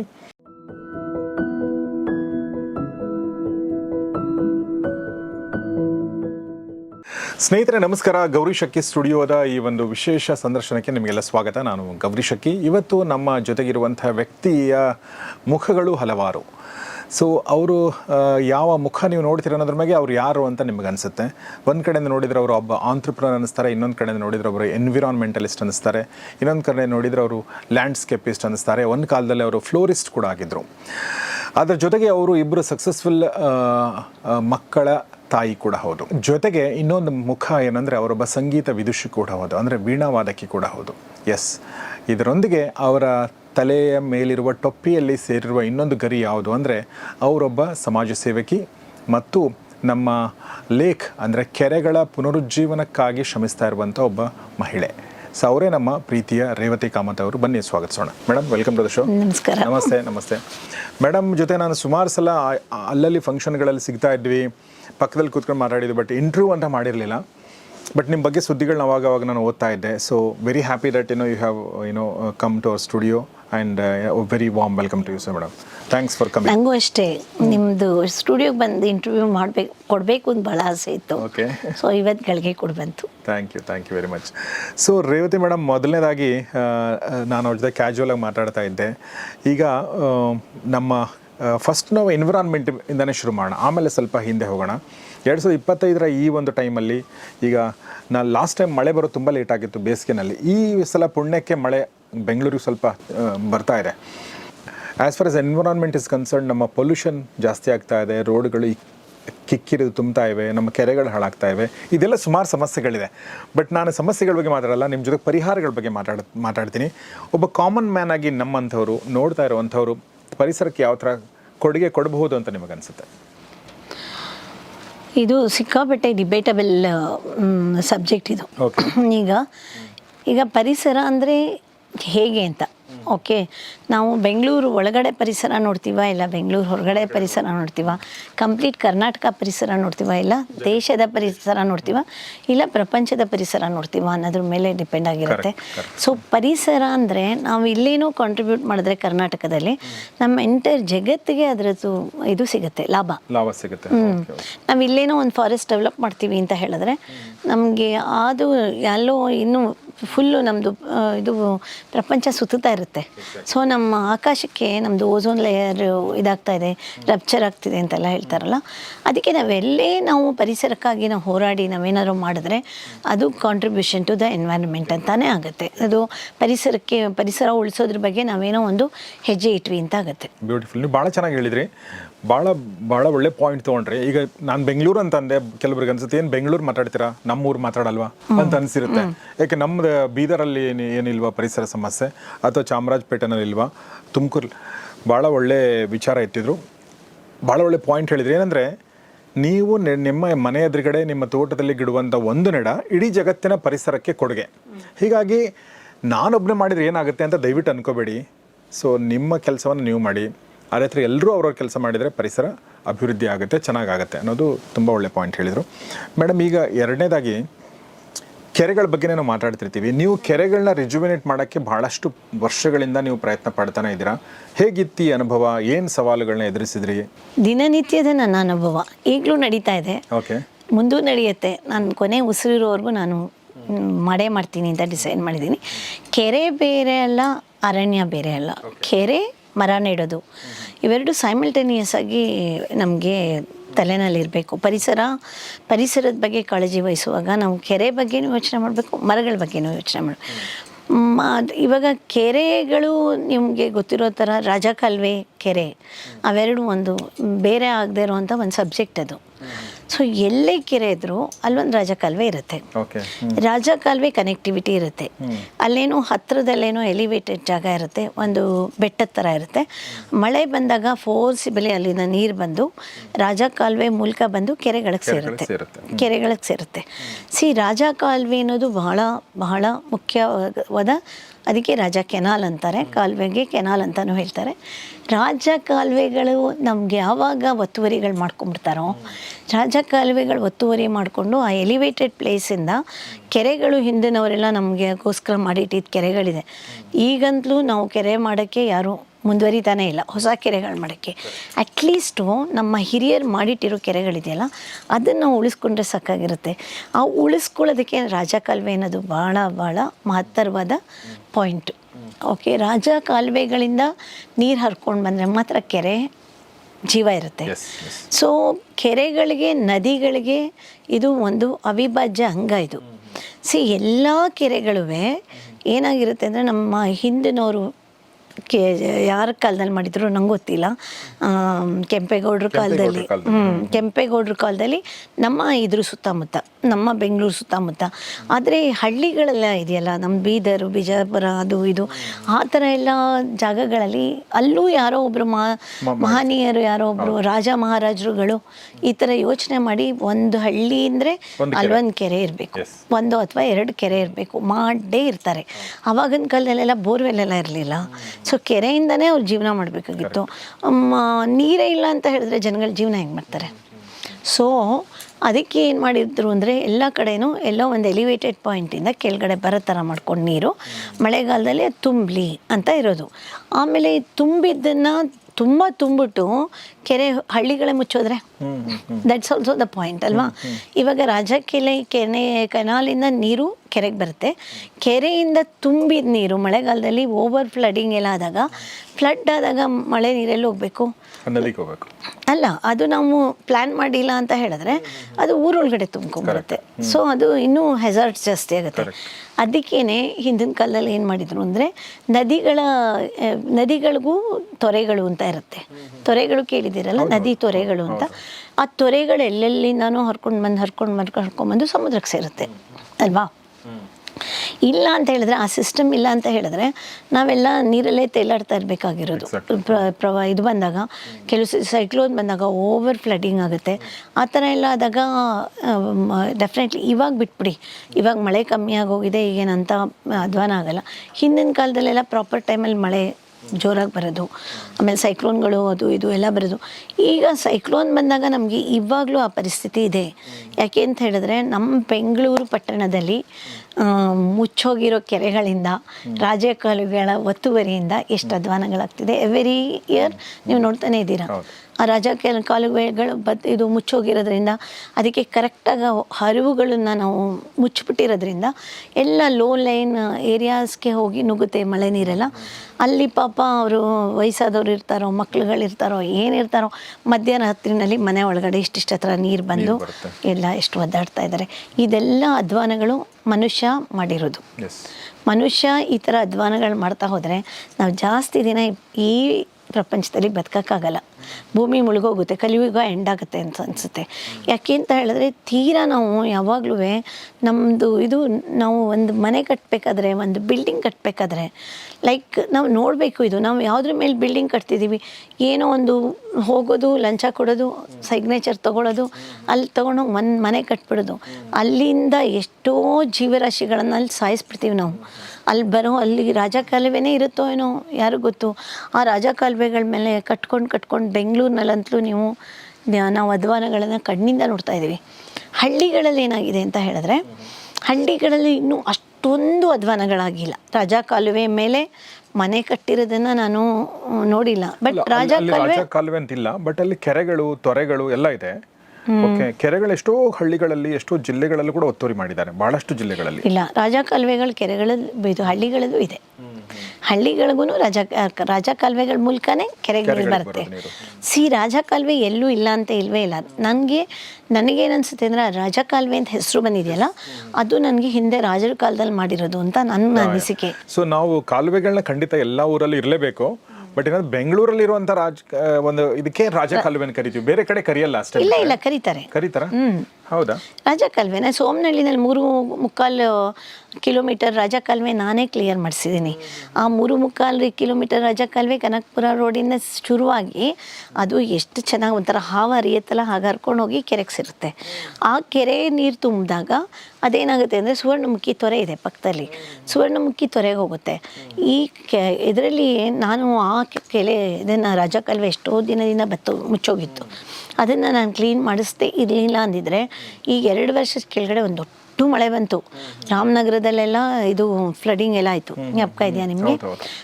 ಸ್ನೇಹಿತರೆ, ನಮಸ್ಕಾರ. ಗೌರಿ ಶಕ್ಕಿ ಸ್ಟುಡಿಯೋದ ಈ ಒಂದು ವಿಶೇಷ ಸಂದರ್ಶನಕ್ಕೆ ನಿಮಗೆಲ್ಲ ಸ್ವಾಗತ. ನಾನು ಗೌರಿ ಶಕ್ಕಿ ಇವತ್ತು ನಮ್ಮ ಜೊತೆಗಿರುವಂಥ ವ್ಯಕ್ತಿಯ ಮುಖಗಳು ಹಲವಾರು. ಸೊ ಅವರು ಯಾವ ಮುಖ ನೀವು ನೋಡ್ತೀರ ಅನ್ನೋದ್ರ ಮೇಲೆ ಅವ್ರು ಯಾರು ಅಂತ ನಿಮ್ಗೆ ಅನಿಸುತ್ತೆ. ಒಂದು ಕಡೆಯಿಂದ ನೋಡಿದರೆ ಅವರು ಒಬ್ಬ ಆಂಟ್ರಪ್ರನರ್ ಅನ್ನಿಸ್ತಾರೆ, ಇನ್ನೊಂದು ಕಡೆಯಿಂದ ನೋಡಿದರೆ ಅವರು ಎನ್ವಿರಾನ್ಮೆಂಟಲಿಸ್ಟ್ ಅನ್ನಿಸ್ತಾರೆ, ಇನ್ನೊಂದು ಕಡೆ ನೋಡಿದರೆ ಅವರು ಲ್ಯಾಂಡ್ಸ್ಕೇಪಿಸ್ಟ್ ಅನ್ನಿಸ್ತಾರೆ. ಒಂದು ಕಾಲದಲ್ಲಿ ಅವರು ಫ್ಲೋರಿಸ್ಟ್ ಕೂಡ ಆಗಿದ್ದರು ಅದರ ಜೊತೆಗೆ ಅವರು ಇಬ್ಬರು ಸಕ್ಸಸ್ಫುಲ್ ಮಕ್ಕಳ ತಾಯಿ ಕೂಡ ಹೌದು. ಜೊತೆಗೆ ಇನ್ನೊಂದು ಮುಖ ಏನಂದರೆ ಅವರೊಬ್ಬ ಸಂಗೀತ ವಿದುಷಿ ಕೂಡ ಹೌದು. ಅಂದರೆ ವೀಣಾವಾದಕಿ ಕೂಡ ಹೌದು. ಎಸ್ ಇದರೊಂದಿಗೆ ಅವರ ತಲೆಯ ಮೇಲಿರುವ ಟೊಪ್ಪಿಯಲ್ಲಿ ಸೇರಿರುವ ಇನ್ನೊಂದು ಗರಿ ಯಾವುದು ಅಂದರೆ ಅವರೊಬ್ಬ ಸಮಾಜ ಸೇವಕಿ ಮತ್ತು ನಮ್ಮ ಲೇಕ್ ಅಂದರೆ ಕೆರೆಗಳ ಪುನರುಜ್ಜೀವನಕ್ಕಾಗಿ ಶ್ರಮಿಸ್ತಾ ಇರುವಂಥ ಒಬ್ಬ ಮಹಿಳೆ. ಸೊ ಅವರೇ ನಮ್ಮ ಪ್ರೀತಿಯ ರೇವತಿ ಕಾಮತ್ ಅವರು. ಬನ್ನಿ ಸ್ವಾಗತಿಸೋಣ. Madam welcome to the show ನಮಸ್ಕಾರ. ನಮಸ್ತೆ ನಮಸ್ತೆ. ಮೇಡಮ್ ಜೊತೆ ನಾನು ಸುಮಾರು ಸಲ ಅಲ್ಲಲ್ಲಿ ಫಂಕ್ಷನ್ಗಳಲ್ಲಿ ಸಿಗ್ತಾ ಇದ್ವಿ. ಪಕ್ಕದಲ್ಲಿ ಕೂತ್ಕೊಂಡು ಮಾತಾಡಿದ್ವಿ ಬಟ್ ಇಂಟ್ರ್ಯೂ ಅಂತ ಮಾಡಿರಲಿಲ್ಲ. ಬಟ್ ನಿಮ್ಮ ಬಗ್ಗೆ ಸುದ್ದಿಗಳನ್ನ ಅವಾಗ ಅವಾಗ ನಾನು ಓದ್ತಾ ಇದ್ದೆ. So very happy that you know you have you know come to our studio and very warm welcome to you sir madam thanks for coming ನಂಗೂ ಅಷ್ಟೇ. ನಿಮ್ಮದು ಸ್ಟುಡಿಯೋಗೆ ಬಂದು ಇಂಟರ್ವ್ಯೂ ಮಾಡಬೇಕು ಕೊಡಬೇಕು ಅಂತ ಭಾಳ ಆಸೆ ಇತ್ತು. ಓಕೆ ಸೊ ಇವತ್ತು ಗಳಿಗೆ ಕೊಡು ಬಂತು. Thank you thank you very much so Revathi madam ಮೊದಲನೇದಾಗಿ ನಾನು ಅವ್ರ ಜೊತೆ ಕ್ಯಾಶುವಲ್ ಆಗಿ ಮಾತಾಡ್ತಾ ಇದ್ದೆ. ಈಗ ನಮ್ಮ ಫಸ್ಟ್ ನಾವು ಎನ್ವಿರಾನ್ಮೆಂಟ್ ಇಂದನೇ ಶುರು ಮಾಡೋಣ. ಆಮೇಲೆ ಸ್ವಲ್ಪ ಹಿಂದೆ ಹೋಗೋಣ. ಎರಡು ಸಾವಿರದ ಇಪ್ಪತ್ತೈದರ ಈ ಒಂದು ಟೈಮಲ್ಲಿ ಈಗ ನಾನು ಲಾಸ್ಟ್ ಟೈಮ್ ಮಳೆ ಬರೋದು ತುಂಬ ಲೇಟ್ ಆಗಿತ್ತು ಬೇಸಿಗೆನಲ್ಲಿ. ಈ ಸಲ ಪುಣ್ಯಕ್ಕೆ ಮಳೆ ಬೆಂಗಳೂರಿಗೆ ಸ್ವಲ್ಪ ಬರ್ತಾ ಇದೆ. As far as environment is concern ನಮ್ಮ ಪೊಲ್ಯೂಷನ್ ಜಾಸ್ತಿ ಆಗ್ತಾ ಇದೆ. ರೋಡ್ಗಳು ಕಿಕ್ಕಿರಿದು ತುಂಬ್ತಾ ಇವೆ. ನಮ್ಮ ಕೆರೆಗಳು ಹಾಳಾಗ್ತಾ ಇವೆ. ಇದೆಲ್ಲ ಸುಮಾರು ಸಮಸ್ಯೆಗಳಿದೆ. ಬಟ್ ನಾನು ಸಮಸ್ಯೆಗಳ ಬಗ್ಗೆ ಮಾತಾಡಲ್ಲ ನಿಮ್ಮ ಜೊತೆ ಪರಿಹಾರಗಳ ಬಗ್ಗೆ ಮಾತಾಡ ಮಾತಾಡ್ತೀನಿ. ಒಬ್ಬ ಕಾಮನ್ ಮ್ಯಾನ್ ಆಗಿ ನಮ್ಮಂಥವ್ರು ನೋಡ್ತಾ ಇರುವಂಥವ್ರು ಪರಿಸರಕ್ಕೆ ಯಾವ ಥರ ಕೊಡುಗೆ ಕೊಡಬಹುದು ಅಂತ ನಿಮಗನ್ಸುತ್ತೆ ಇದು ಸಿಕ್ಕಾಪಟ್ಟೆ ಡಿಬೇಟಬಲ್ ಸಬ್ಜೆಕ್ಟ್ ಇದು. ಈಗ ಈಗ ಪರಿಸರ ಅಂದರೆ ಹೇಗೆ ಅಂತ. ಓಕೆ ನಾವು ಬೆಂಗಳೂರು ಒಳಗಡೆ ಪರಿಸರ ನೋಡ್ತೀವ ಇಲ್ಲ ಬೆಂಗಳೂರು ಹೊರಗಡೆ ಪರಿಸರ ನೋಡ್ತೀವ? ಕಂಪ್ಲೀಟ್ ಕರ್ನಾಟಕ ಪರಿಸರ ನೋಡ್ತೀವ ಇಲ್ಲ ದೇಶದ ಪರಿಸರ ನೋಡ್ತೀವ? ಇಲ್ಲ ಪ್ರಪಂಚದ ಪರಿಸರ ನೋಡ್ತೀವ ಅನ್ನೋದ್ರ ಮೇಲೆ ಡಿಪೆಂಡ್ ಆಗಿರುತ್ತೆ. ಸೊ ಪರಿಸರ ಅಂದರೆ ನಾವು ಇಲ್ಲೇನೋ ಕಾಂಟ್ರಿಬ್ಯೂಟ್ ಮಾಡಿದ್ರೆ ಕರ್ನಾಟಕದಲ್ಲಿ ನಮ್ಮ ಎಂಟೈರ್ ಜಗತ್ತಿಗೆ ಅದರದ್ದು ಇದು ಸಿಗುತ್ತೆ ಲಾಭ. ಲಾಭ ಸಿಗುತ್ತೆ. ನಾವು ಇಲ್ಲೇನೋ ಒಂದು ಫಾರೆಸ್ಟ್ ಡೆವಲಪ್ ಮಾಡ್ತೀವಿ ಅಂತ ಹೇಳಿದ್ರೆ ನಮಗೆ ಅದು ಎಲ್ಲೋ ಇನ್ನೂ ಫುಲ್ಲು ನಮ್ಮದು ಇದು ಪ್ರಪಂಚ ಸುತ್ತುತ್ತಾ ಇರುತ್ತೆ. ಸೊ ನಮ್ಮ ಆಕಾಶಕ್ಕೆ ನಮ್ಮದು ಓಝೋನ್ ಲೇಯರ್ ಇದಾಗ್ತಾ ಇದೆ ರಪ್ಚರ್ ಆಗ್ತಿದೆ ಅಂತೆಲ್ಲ ಹೇಳ್ತಾರಲ್ಲ. ಅದಕ್ಕೆ ನಾವೆಲ್ಲೇ ನಾವು ಪರಿಸರಕ್ಕಾಗಿ ನಾವು ಹೋರಾಡಿ ನಾವೇನಾದ್ರು ಮಾಡಿದ್ರೆ ಅದು ಕಾಂಟ್ರಿಬ್ಯೂಷನ್ ಟು ದ ಎನ್ವೈರನ್ಮೆಂಟ್ ಅಂತಾನೆ ಆಗುತ್ತೆ. ಅದು ಪರಿಸರಕ್ಕೆ, ಪರಿಸರ ಉಳಿಸೋದ್ರ ಬಗ್ಗೆ ನಾವೇನೋ ಒಂದು ಹೆಜ್ಜೆ ಇಟ್ವಿ ಅಂತ ಆಗುತ್ತೆ. ಬ್ಯೂಟಿಫುಲ್ ನೀವು ಭಾಳ ಚೆನ್ನಾಗಿ ಹೇಳಿದ್ರಿ. ಭಾಳ ಭಾಳ ಒಳ್ಳೆ ಪಾಯಿಂಟ್ ತಗೊಂಡ್ರಿ. ಈಗ ನಾನು ಬೆಂಗಳೂರು ಅಂತಂದೆ, ಕೆಲವ್ರಿಗೆ ಅನ್ಸುತ್ತೆ, ಏನು ಬೆಂಗಳೂರು ಮಾತಾಡ್ತೀರಾ? ನಮ್ಮೂರು ಮಾತಾಡಲ್ವಾ? ಅಂತ ಅನ್ಸಿರುತ್ತೆ. ಯಾಕೆ ನಮ್ಮದು ಬೀದರಲ್ಲಿ ಏನು, ಏನಿಲ್ವಾ ಪರಿಸರ ಸಮಸ್ಯೆ? ಅಥವಾ ಚಾಮರಾಜಪೇಟೆನಲ್ಲಿ ಇಲ್ವಾ? ತುಮಕೂರು, ಭಾಳ ಒಳ್ಳೆ ವಿಚಾರ ಎತ್ತಿದ್ರು ಭಾಳ ಒಳ್ಳೆ ಪಾಯಿಂಟ್ ಹೇಳಿದ್ರಿ. ಏನಂದರೆ, ನೀವು ನಿಮ್ಮ ಮನೆ ಎದುರುಗಡೆ, ನಿಮ್ಮ ತೋಟದಲ್ಲಿ ಗಿಡುವಂಥ ಒಂದು ನೆಡ ಇಡೀ ಜಗತ್ತಿನ ಪರಿಸರಕ್ಕೆ ಕೊಡುಗೆ. ಹೀಗಾಗಿ ನಾನೊಬ್ಬನೇ ಮಾಡಿದ್ರೆ ಏನಾಗುತ್ತೆ ಅಂತ ದಯವಿಟ್ಟು ಅನ್ಕೋಬೇಡಿ. ಸೊ ನಿಮ್ಮ ಕೆಲಸವನ್ನು ನೀವು ಮಾಡಿ. ಅದೇ ಥರ ಎಲ್ಲರೂ ಅವ್ರವ್ರ ಕೆಲಸ ಮಾಡಿದರೆ ಪರಿಸರ ಅಭಿವೃದ್ಧಿ ಆಗುತ್ತೆ ಚೆನ್ನಾಗಾಗುತ್ತೆ ಅನ್ನೋದು ತುಂಬ ಒಳ್ಳೆ ಪಾಯಿಂಟ್ ಹೇಳಿದರು. ಮೇಡಮ್ ಈಗ ಎರಡನೇದಾಗಿ ಕೆರೆಗಳ ಬಗ್ಗೆ ನಾವು ಮಾತಾಡ್ತಿರ್ತೀವಿ. ನೀವು ಕೆರೆಗಳನ್ನ ರಿಜುವಿನೇಟ್ ಮಾಡೋಕ್ಕೆ ಭಾಳಷ್ಟು ವರ್ಷಗಳಿಂದ ನೀವು ಪ್ರಯತ್ನ ಪಡ್ತಾನೆ ಇದ್ದೀರಾ? ಹೇಗಿತ್ತಿ ಅನುಭವ? ಏನು ಸವಾಲುಗಳನ್ನ ಎದುರಿಸಿದ್ರಿ? ದಿನನಿತ್ಯದ ನನ್ನ ಅನುಭವ. ಈಗಲೂ ನಡೀತಾ ಇದೆ. ಓಕೆ. ಮುಂದೂ ನಡೆಯುತ್ತೆ. ನಾನು ಕೊನೆ ಉಸಿರಿರೋವರೆಗೂ ನಾನು ಮಡೆ ಮಾಡೇ ಮಾಡ್ತೀನಿ ಅಂತ ಡಿಸೈಡ್ ಮಾಡಿದ್ದೀನಿ. ಕೆರೆ ಬೇರೆ ಅಲ್ಲ ಅರಣ್ಯ ಬೇರೆ ಅಲ್ಲ. ಕೆರೆ ಮರ ನೆಡೋದು. ಇವೆರಡು ಸೈಮಲ್ಟೇನಿಯಸ್ ಆಗಿ ನಮಗೆ ತಲೆನಲ್ಲಿರಬೇಕು. ಪರಿಸರ, ಪರಿಸರದ ಬಗ್ಗೆ ಕಾಳಜಿ ವಹಿಸುವಾಗ ನಾವು ಕೆರೆ ಬಗ್ಗೆನೂ ಯೋಚನೆ ಮಾಡಬೇಕು, ಮರಗಳ ಬಗ್ಗೆನೂ ಯೋಚನೆ ಮಾಡಬೇಕು. ಇವಾಗ ಕೆರೆಗಳು ನಿಮಗೆ ಗೊತ್ತಿರೋ ಥರ ರಾಜಕಾಲುವೆ ಕೆರೆ, ಅವೆರಡು ಒಂದು ಬೇರೆ ಆಗದೆ ಇರುವಂಥ ಒಂದು ಸಬ್ಜೆಕ್ಟ್ ಅದು. ಸೊ ಎಲ್ಲೇ ಕೆರೆ ಇದ್ದರೂ ಅಲ್ಲೊಂದು ರಾಜಕಾಲುವೆ ಇರುತ್ತೆ. ಓಕೆ ರಾಜ ಕಾಲುವೆ ಕನೆಕ್ಟಿವಿಟಿ ಇರುತ್ತೆ. ಅಲ್ಲೇನೋ ಹತ್ರದಲ್ಲೇನೋ ಎಲಿವೇಟೆಡ್ ಜಾಗ ಇರುತ್ತೆ ಒಂದು ಬೆಟ್ಟದ ಥರ ಇರುತ್ತೆ. ಮಳೆ ಬಂದಾಗ ಫೋರ್ಸಿಬಲಿ ಅಲ್ಲಿಂದ ನೀರು ಬಂದು ರಾಜ ಕಾಲುವೆ ಮೂಲಕ ಬಂದು ಕೆರೆಗಳಿಗೆ ಸೇರುತ್ತೆ. ಸೇರುತ್ತೆ. ಕೆರೆಗಳಿಗೆ ಸೇರುತ್ತೆ. ಸಿ ರಾಜ ಕಾಲುವೆ ಅನ್ನೋದು ಬಹಳ ಬಹಳ ಮುಖ್ಯವಾದ ಅದಕ್ಕೆ ರಾಜ ಕೆನಾಲ್ ಅಂತಾರೆ, ಕಾಲುವೆಗೆ ಕೆನಾಲ್ ಅಂತಲೂ ಹೇಳ್ತಾರೆ. ರಾಜ ಕಾಲುವೆಗಳು ನಮ್ಗೆ ಯಾವಾಗ ಒತ್ತುವರಿಗಳು ಮಾಡ್ಕೊಂಡ್ಬಿಡ್ತಾರೋ, ರಾಜ ಕಾಲುವೆಗಳು ಒತ್ತುವರಿ ಮಾಡಿಕೊಂಡು ಆ ಎಲಿವೇಟೆಡ್ ಪ್ಲೇಸಿಂದ ಕೆರೆಗಳು ಹಿಂದಿನವರೆಲ್ಲ ನಮಗೆಗೋಸ್ಕರ ಮಾಡಿಟ್ಟಿದ್ದ ಕೆರೆಗಳಿದೆ. ಈಗಂತಲೂ ನಾವು ಕೆರೆ ಮಾಡೋಕ್ಕೆ ಯಾರು ಮುಂದುವರಿತಾನೇ ಇಲ್ಲ. ಹೊಸ ಕೆರೆಗಳು ಮಾಡೋಕ್ಕೆ. ಅಟ್ಲೀಸ್ಟು ನಮ್ಮ ಹಿರಿಯರು ಮಾಡಿಟ್ಟಿರೋ ಕೆರೆಗಳಿದೆಯಲ್ಲ ಅದನ್ನು ಉಳಿಸ್ಕೊಂಡ್ರೆ ಸಾಕಾಗಿರುತ್ತೆ. ಆ ಉಳಿಸ್ಕೊಳ್ಳೋದಕ್ಕೆ ರಾಜ ಕಾಲುವೆ ಅನ್ನೋದು ಭಾಳ ಭಾಳ ಮಹತ್ತರವಾದ ಪಾಯಿಂಟ್ ಓಕೆ ರಾಜ ಕಾಲುವೆಗಳಿಂದ ನೀರು ಹರ್ಕೊಂಡು ಬಂದರೆ ಮಾತ್ರ ಕೆರೆ ಜೀವ ಇರುತ್ತೆ. ಸೊ ಕೆರೆಗಳಿಗೆ ನದಿಗಳಿಗೆ ಇದು ಒಂದು ಅವಿಭಾಜ್ಯ ಅಂಗ ಇದು. ಸಿ ಎಲ್ಲ ಕೆರೆಗಳು ಏನಾಗಿರುತ್ತೆ ಅಂದರೆ ನಮ್ಮ ಹಿಂದಿನವರು ಕೆ ಯಾರ ಕಾಲದಲ್ಲಿ ಮಾಡಿದ್ರು ನಂಗೆ ಗೊತ್ತಿಲ್ಲ. ಕೆಂಪೇಗೌಡರ ಕಾಲದಲ್ಲಿ. ಹ್ಞೂ ಕೆಂಪೇಗೌಡ್ರ ಕಾಲದಲ್ಲಿ ನಮ್ಮ ಇದ್ರ ಸುತ್ತಮುತ್ತ ನಮ್ಮ ಬೆಂಗಳೂರು ಸುತ್ತಮುತ್ತ. ಆದರೆ ಹಳ್ಳಿಗಳೆಲ್ಲ ಇದೆಯಲ್ಲ ನಮ್ಮ ಬೀದರು ಬಿಜಾಪುರ ಅದು ಇದು ಆ ಥರ ಎಲ್ಲ ಜಾಗಗಳಲ್ಲಿ ಅಲ್ಲೂ ಯಾರೋ ಒಬ್ಬರು ಮಹಾ ಮಹನೀಯರು ಯಾರೋ ಒಬ್ಬರು ರಾಜ ಮಹಾರಾಜರುಗಳು ಈ ಥರ ಯೋಚನೆ ಮಾಡಿ ಒಂದು ಹಳ್ಳಿ ಅಂದರೆ ಒಂದು ಕೆರೆ. ಅಲ್ಲೊಂದು ಕೆರೆ ಇರಬೇಕು. ಒಂದು ಅಥವಾ ಎರಡು ಕೆರೆ ಇರಬೇಕು. ಮಾಡೇ ಇರ್ತಾರೆ. ಆವಾಗಿನ ಕಾಲದಲ್ಲೆಲ್ಲ ಬೋರ್ವೆಲ್ ಎಲ್ಲ ಇರಲಿಲ್ಲ. ಸೊ ಕೆರೆಯಿಂದನೇ ಅವ್ರು ಜೀವನ ಮಾಡಬೇಕಾಗಿತ್ತು. ನೀರೇ ಇಲ್ಲ ಅಂತ ಹೇಳಿದ್ರೆ ಜನಗಳ ಜೀವನ ಹೆಂಗೆ ಮಾಡ್ತಾರೆ? ಸೊ ಅದಕ್ಕೆ ಏನು ಮಾಡಿದ್ರು ಅಂದರೆ ಎಲ್ಲ ಕಡೆನೂ ಎಲ್ಲೋ ಒಂದು ಎಲಿವೇಟೆಡ್ ಪಾಯಿಂಟಿಂದ ಕೆಳಗಡೆ ಬರೋ ಥರ ಮಾಡ್ಕೊಂಡು ನೀರು ಮಳೆಗಾಲದಲ್ಲಿ ಅದು ತುಂಬಲಿ ಅಂತ ಇರೋದು. ಆಮೇಲೆ ತುಂಬಿದ್ದನ್ನು ತುಂಬ ತುಂಬಿಟ್ಟು ಕೆರೆ ಹಳ್ಳಿಗಳೇ ಮುಚ್ಚೋದ್ರೆ? ದಟ್ಸ್ ಆಲ್ಸೋ ದ ಪಾಯಿಂಟ್ ಅಲ್ವಾ? ಇವಾಗ ರಾಜಕೆಲೆ ಕೆನೆ ಕೆನಾಲಿಂದ ನೀರು ಕೆರೆಗೆ ಬರುತ್ತೆ. ಕೆರೆಯಿಂದ ತುಂಬಿದ ನೀರು ಮಳೆಗಾಲದಲ್ಲಿ ಓವರ್ ಫ್ಲಡ್ಡಿಂಗ್ ಎಲ್ಲ ಆದಾಗ ಫ್ಲಡ್ ಆದಾಗ ಮಳೆ ನೀರೆಲ್ಲಿ ಹೋಗಬೇಕು? ನದಿಗೆ ಹೋಗ್ಬೇಕು. ಅಲ್ಲ ಅದು ನಾವು ಪ್ಲ್ಯಾನ್ ಮಾಡಿಲ್ಲ ಅಂತ ಹೇಳಿದ್ರೆ ಅದು ಊರೊಳಗಡೆ ತುಂಬ್ಕೊಂಡ್ಬರುತ್ತೆ ಸೊ ಅದು ಇನ್ನೂ ಹೆಸರ್ಟ್ ಜಾಸ್ತಿ ಆಗುತ್ತೆ. ಅದಕ್ಕೇನೆ ಹಿಂದಿನ ಕಾಲದಲ್ಲಿ ಏನು ಮಾಡಿದ್ರು ಅಂದರೆ ನದಿಗಳ ನದಿಗಳಿಗೂ ತೊರೆಗಳು ಅಂತ ಇರುತ್ತೆ. ತೊರೆಗಳು ಕೇಳಿದಿರಲ್ಲ ನದಿ ತೊರೆಗಳು ಅಂತ. ಆ ತೊರೆಗಳು ಎಲ್ಲೆಲ್ಲಿಂದಾನೂ ಹರ್ಕೊಂಡು ಬಂದು ಹರ್ಕೊಂಡು ಬಂದು ಹರ್ಕೊಂಡ್ಬಂದು ಸಮುದ್ರಕ್ಕೆ ಸೇರುತ್ತೆ. ಅಲ್ವಾ? ಇಲ್ಲ ಅಂತ ಹೇಳಿದ್ರೆ ಆ ಸಿಸ್ಟಮ್ ಇಲ್ಲ ಅಂತ ಹೇಳಿದ್ರೆ ನಾವೆಲ್ಲ ನೀರಲ್ಲೇ ತೇಲಾಡ್ತಾ ಇರಬೇಕಾಗಿರೋದು. ಪ್ರವಾ ಇದು ಬಂದಾಗ ಕೆಲವು ಸೈಕ್ಲೋನ್ ಬಂದಾಗ ಓವರ್ ಫ್ಲಡ್ಡಿಂಗ್ ಆಗುತ್ತೆ. ಆ ಥರ ಎಲ್ಲ ಆದಾಗ ಡೆಫಿನೆಟ್ಲಿ ಇವಾಗ ಬಿಟ್ಬಿಡಿ. ಇವಾಗ ಮಳೆ ಕಮ್ಮಿ ಆಗೋಗಿದೆ ಈಗೇನಂತ ಅಧ್ವಾನ ಆಗಲ್ಲ. ಹಿಂದಿನ ಕಾಲದಲ್ಲೆಲ್ಲ ಪ್ರಾಪರ್ ಟೈಮಲ್ಲಿ ಮಳೆ ಜೋರಾಗಿ ಬರೋದು. ಆಮೇಲೆ ಸೈಕ್ಲೋನ್ಗಳು ಅದು ಇದು ಎಲ್ಲ ಬರೋದು. ಈಗ ಸೈಕ್ಲೋನ್ ಬಂದಾಗ ನಮಗೆ ಇವಾಗಲೂ ಆ ಪರಿಸ್ಥಿತಿ ಇದೆ. ಯಾಕೆ ಅಂತ ಹೇಳಿದ್ರೆ ನಮ್ಮ ಬೆಂಗಳೂರು ಪಟ್ಟಣದಲ್ಲಿ ಮುಚ್ಚೋಗಿರೋ ಕೆರೆಗಳಿಂದ ರಾಜಕಾಲುವೆಗಳ ಒತ್ತುವರಿಯಿಂದ ಎಷ್ಟು ಅಧ್ವಾನಗಳಾಗ್ತಿದೆ. ಎವ್ರಿ ಇಯರ್ ನೀವು ನೋಡ್ತಾನೆ ಇದ್ದೀರಾ. ಆ ರಾಜ ಕೆಲ ಕಾಲುವೆಗಳು ಬದ್ ಇದು ಮುಚ್ಚೋಗಿರೋದ್ರಿಂದ ಅದಕ್ಕೆ ಕರೆಕ್ಟಾಗಿ ಹರಿವುಗಳನ್ನು ನಾವು ಮುಚ್ಚಿಬಿಟ್ಟಿರೋದ್ರಿಂದ ಎಲ್ಲ ಲೋ ಲೈನ್ ಏರಿಯಾಸ್ಗೆ ಹೋಗಿ ನುಗ್ಗುತ್ತೆ ಮಳೆ ನೀರೆಲ್ಲ. ಅಲ್ಲಿ ಪಾಪ ಅವರು ವಯಸ್ಸಾದವ್ರು ಇರ್ತಾರೋ ಮಕ್ಳುಗಳಿರ್ತಾರೋ ಏನಿರ್ತಾರೋ ಮಧ್ಯಾಹ್ನ ಹತ್ತಿರನಲ್ಲಿ ಮನೆ ಒಳಗಡೆ ಇಷ್ಟಿಷ್ಟು ಹತ್ರ ನೀರು ಬಂದು. ಎಲ್ಲ ಎಷ್ಟು ಒದ್ದಾಡ್ತಾ ಇದ್ದಾರೆ ಇದೆಲ್ಲ ಅಧ್ವಾನಗಳು ಮನುಷ್ಯ ಮಾಡಿರೋದು. ಮನುಷ್ಯ ಈ ಥರ ಅಧ್ವಾನಗಳು ಮಾಡ್ತಾ ಹೋದರೆ ನಾವು ಜಾಸ್ತಿ ದಿನ ಈ ಪ್ರಪಂಚದಲ್ಲಿ ಬದುಕೋಕ್ಕಾಗಲ್ಲ. ಭೂಮಿ ಮುಳುಗೋಗುತ್ತೆ, ಕಲಿಯುಗ ಎಂಡ್ ಆಗುತ್ತೆ ಅಂತ ಅನಿಸುತ್ತೆ. ಯಾಕೆ ಅಂತ ಹೇಳಿದ್ರೆ ತೀರಾ ನಾವು ಯಾವಾಗಲೂ ನಮ್ಮದು ಇದು ನಾವು ಒಂದು ಮನೆ ಕಟ್ಟಬೇಕಾದ್ರೆ ಒಂದು ಬಿಲ್ಡಿಂಗ್ ಕಟ್ಟಬೇಕಾದ್ರೆ ಲೈಕ್ ನಾವು ನೋಡಬೇಕು ಇದು. ನಾವು ಯಾವುದ್ರ ಮೇಲೆ ಬಿಲ್ಡಿಂಗ್ ಕಟ್ತಿದ್ದೀವಿ ಏನೋ ಒಂದು ಹೋಗೋದು ಲಂಚ ಕೊಡೋದು ಸಿಗ್ನೇಚರ್ ತೊಗೊಳೋದು, ಅಲ್ಲಿ ತೊಗೊಂಡು ಒಂದು ಮನೆ ಕಟ್ಬಿಡೋದು. ಅಲ್ಲಿಂದ ಎಷ್ಟೋ ಜೀವರಾಶಿಗಳನ್ನು ಅಲ್ಲಿ ಸಾಯಿಸ್ಬಿಡ್ತೀವಿ ನಾವು. ಅಲ್ಲಿ ಬರೋ ಅಲ್ಲಿ ರಾಜ ಕಾಲುವೆನೇ ಇರುತ್ತೋ ಏನೋ ಯಾರು ಗೊತ್ತು? ಆ ರಾಜ ಕಾಲುವೆಗಳ ಮೇಲೆ ಕಟ್ಕೊಂಡು ಕಟ್ಕೊಂಡು ಬೆಂಗಳೂರಿನಲ್ಲಂತಲೂ ನೀವು ನಾವು ಅಧ್ವಾನಗಳನ್ನು ಕಣ್ಣಿಂದ ನೋಡ್ತಾ ಇದ್ದೀವಿ. ಹಳ್ಳಿಗಳಲ್ಲಿ ಏನಾಗಿದೆ ಅಂತ ಹೇಳಿದ್ರೆ ಹಳ್ಳಿಗಳಲ್ಲಿ ಇನ್ನೂ ಅಷ್ಟೊಂದು ಅಧ್ವಾನಗಳಾಗಿಲ್ಲ. ರಾಜ ಕಾಲುವೆ ಮೇಲೆ ಮನೆ ಕಟ್ಟಿರೋದನ್ನ ನಾನು ನೋಡಿಲ್ಲ. ಬಟ್ ರಾಜ ಕಾಲುವೆ ರಾಜ ಕಾಲುವೆ ಅಂತಿಲ್ಲ ಬಟ್ ಅಲ್ಲಿ ಕೆರೆಗಳು ತೊರೆಗಳು ಎಲ್ಲ ಇದೆ. ಓಕೆ ಕೆರೆಗಳು ಎಷ್ಟೋ ಹಳ್ಳಿಗಳಲ್ಲಿ ಎಷ್ಟೋ ಜಿಲ್ಲೆಗಳಲ್ಲೂ ಕೂಡ ಒತ್ತುವರಿ ಮಾಡಿದ್ದಾರೆ ಬಹಳಷ್ಟು ಜಿಲ್ಲೆಗಳಲ್ಲಿ. ಇಲ್ಲ ರಾಜಾ ಕಾಲುವೆಗಳು ಕೆರೆಗಳಲ್ಲಿ ಇದು ಹಳ್ಳಿಗಳಲ್ಲೂ ಇದೆ. ಹಳ್ಳಿಗಳಿಗೂ ರಾಜ ರಾಜಾ ಕಾಲುವೆಗಳ ಮೂಲಕನೇ ಕೆರೆಗಳು ಬರುತ್ತೆ. ಸಿ ರಾಜ ಕಾಲುವೆ ಎಲ್ಲೂ ಇಲ್ಲ ಅಂತ ಇಲ್ವೇ ಇಲ್ಲ. ನನಗೆ ನನಗೇನು ಅನ್ಸುತ್ತೆ ಅಂದರೆ ರಾಜ ಕಾಲುವೆ ಅಂತ ಹೆಸರು ಬಂದಿದೆಯಲ್ಲ ಅದು ನನಗೆ ಹಿಂದೆ ರಾಜರ ಕಾಲದಲ್ಲಿ ಮಾಡಿರೋದು ಅಂತ ನನ್ನ ಅನಿಸಿಕೆ. ಸೊ ನಾವು ಕಾಲುವೆಗಳನ್ನ ಖಂಡಿತ ಎಲ್ಲ ಊರಲ್ಲಿ ಇರಲೇಬೇಕು. ಬಟ್ ಏನಂದ್ರೆ ಬೆಂಗಳೂರಲ್ಲಿ ಇರುವಂತ ರಾಜ ಒಂದು ಇದಕ್ಕೆ ರಾಜ ಕಾಲುವೆನ ಕರಿತೀವಿ. ಬೇರೆ ಕಡೆ ಕರಿಯಲ್ಲ ಅಷ್ಟೇ. ಇಲ್ಲ ಇಲ್ಲ ಕರೀತಾರೆ. ಕರೀತಾರ? ಹೌದಾ? ರಾಜ ಕಾಲುವೆನ, ಸೋಮನಹಳ್ಳಿನಲ್ಲಿ ಮೂರು ಮುಕ್ಕಾಲು ಕಿಲೋಮೀಟರ್ ರಾಜ ಕಾಲುವೆ ನಾನೇ ಕ್ಲಿಯರ್ ಮಾಡಿಸಿದ್ದೀನಿ. ಆ ಮೂರು ಮುಕ್ಕಾಲು ಕಿಲೋಮೀಟರ್ ರಾಜ ಕಾಲುವೆ ಕನಕಪುರ ರೋಡಿಂದ ಶುರುವಾಗಿ ಅದು ಎಷ್ಟು ಚೆನ್ನಾಗಿ ಒಂಥರ ಹಾವು ಹರಿಯತ್ತಲ್ಲ, ಹಾಗೆ ಹರ್ಕೊಂಡು ಹೋಗಿ ಕೆರೆಗೆ ಸಿರುತ್ತೆ. ಆ ಕೆರೆ ನೀರು ತುಂಬಿದಾಗ ಅದೇನಾಗುತ್ತೆ ಅಂದರೆ ಸುವರ್ಣಮುಖಿ ತೊರೆ ಇದೆ ಪಕ್ಕದಲ್ಲಿ. ಸುವರ್ಣಮುಖಿ ತೊರೆಗೆ ಹೋಗುತ್ತೆ. ಈ ಕೆ, ಇದರಲ್ಲಿ ನಾನು ಆ ಕೆಲೆ ಇದನ್ನು ರಾಜ ಕಾಲುವೆ ಎಷ್ಟೋ ದಿನದಿಂದ ಬತ್ತು ಮುಚ್ಚೋಗಿತ್ತು. ಅದನ್ನು ನಾನು ಕ್ಲೀನ್ ಮಾಡಿಸ್ದೇ ಇರಲಿಲ್ಲ ಅಂದಿದ್ರೆ ಈಗ ಎರಡು ವರ್ಷದ ಕೆಳಗಡೆ ಒಂದು ದೊಡ್ಡ ಮಳೆ ಬಂತು. ರಾಮನಗರದಲ್ಲೆಲ್ಲ ಇದು ಫ್ಲಡಿಂಗ್ ಎಲ್ಲ ಆಯಿತು. ಜ್ಞಾಪಕ ಇದೆಯಾ ನಿಮಗೆ.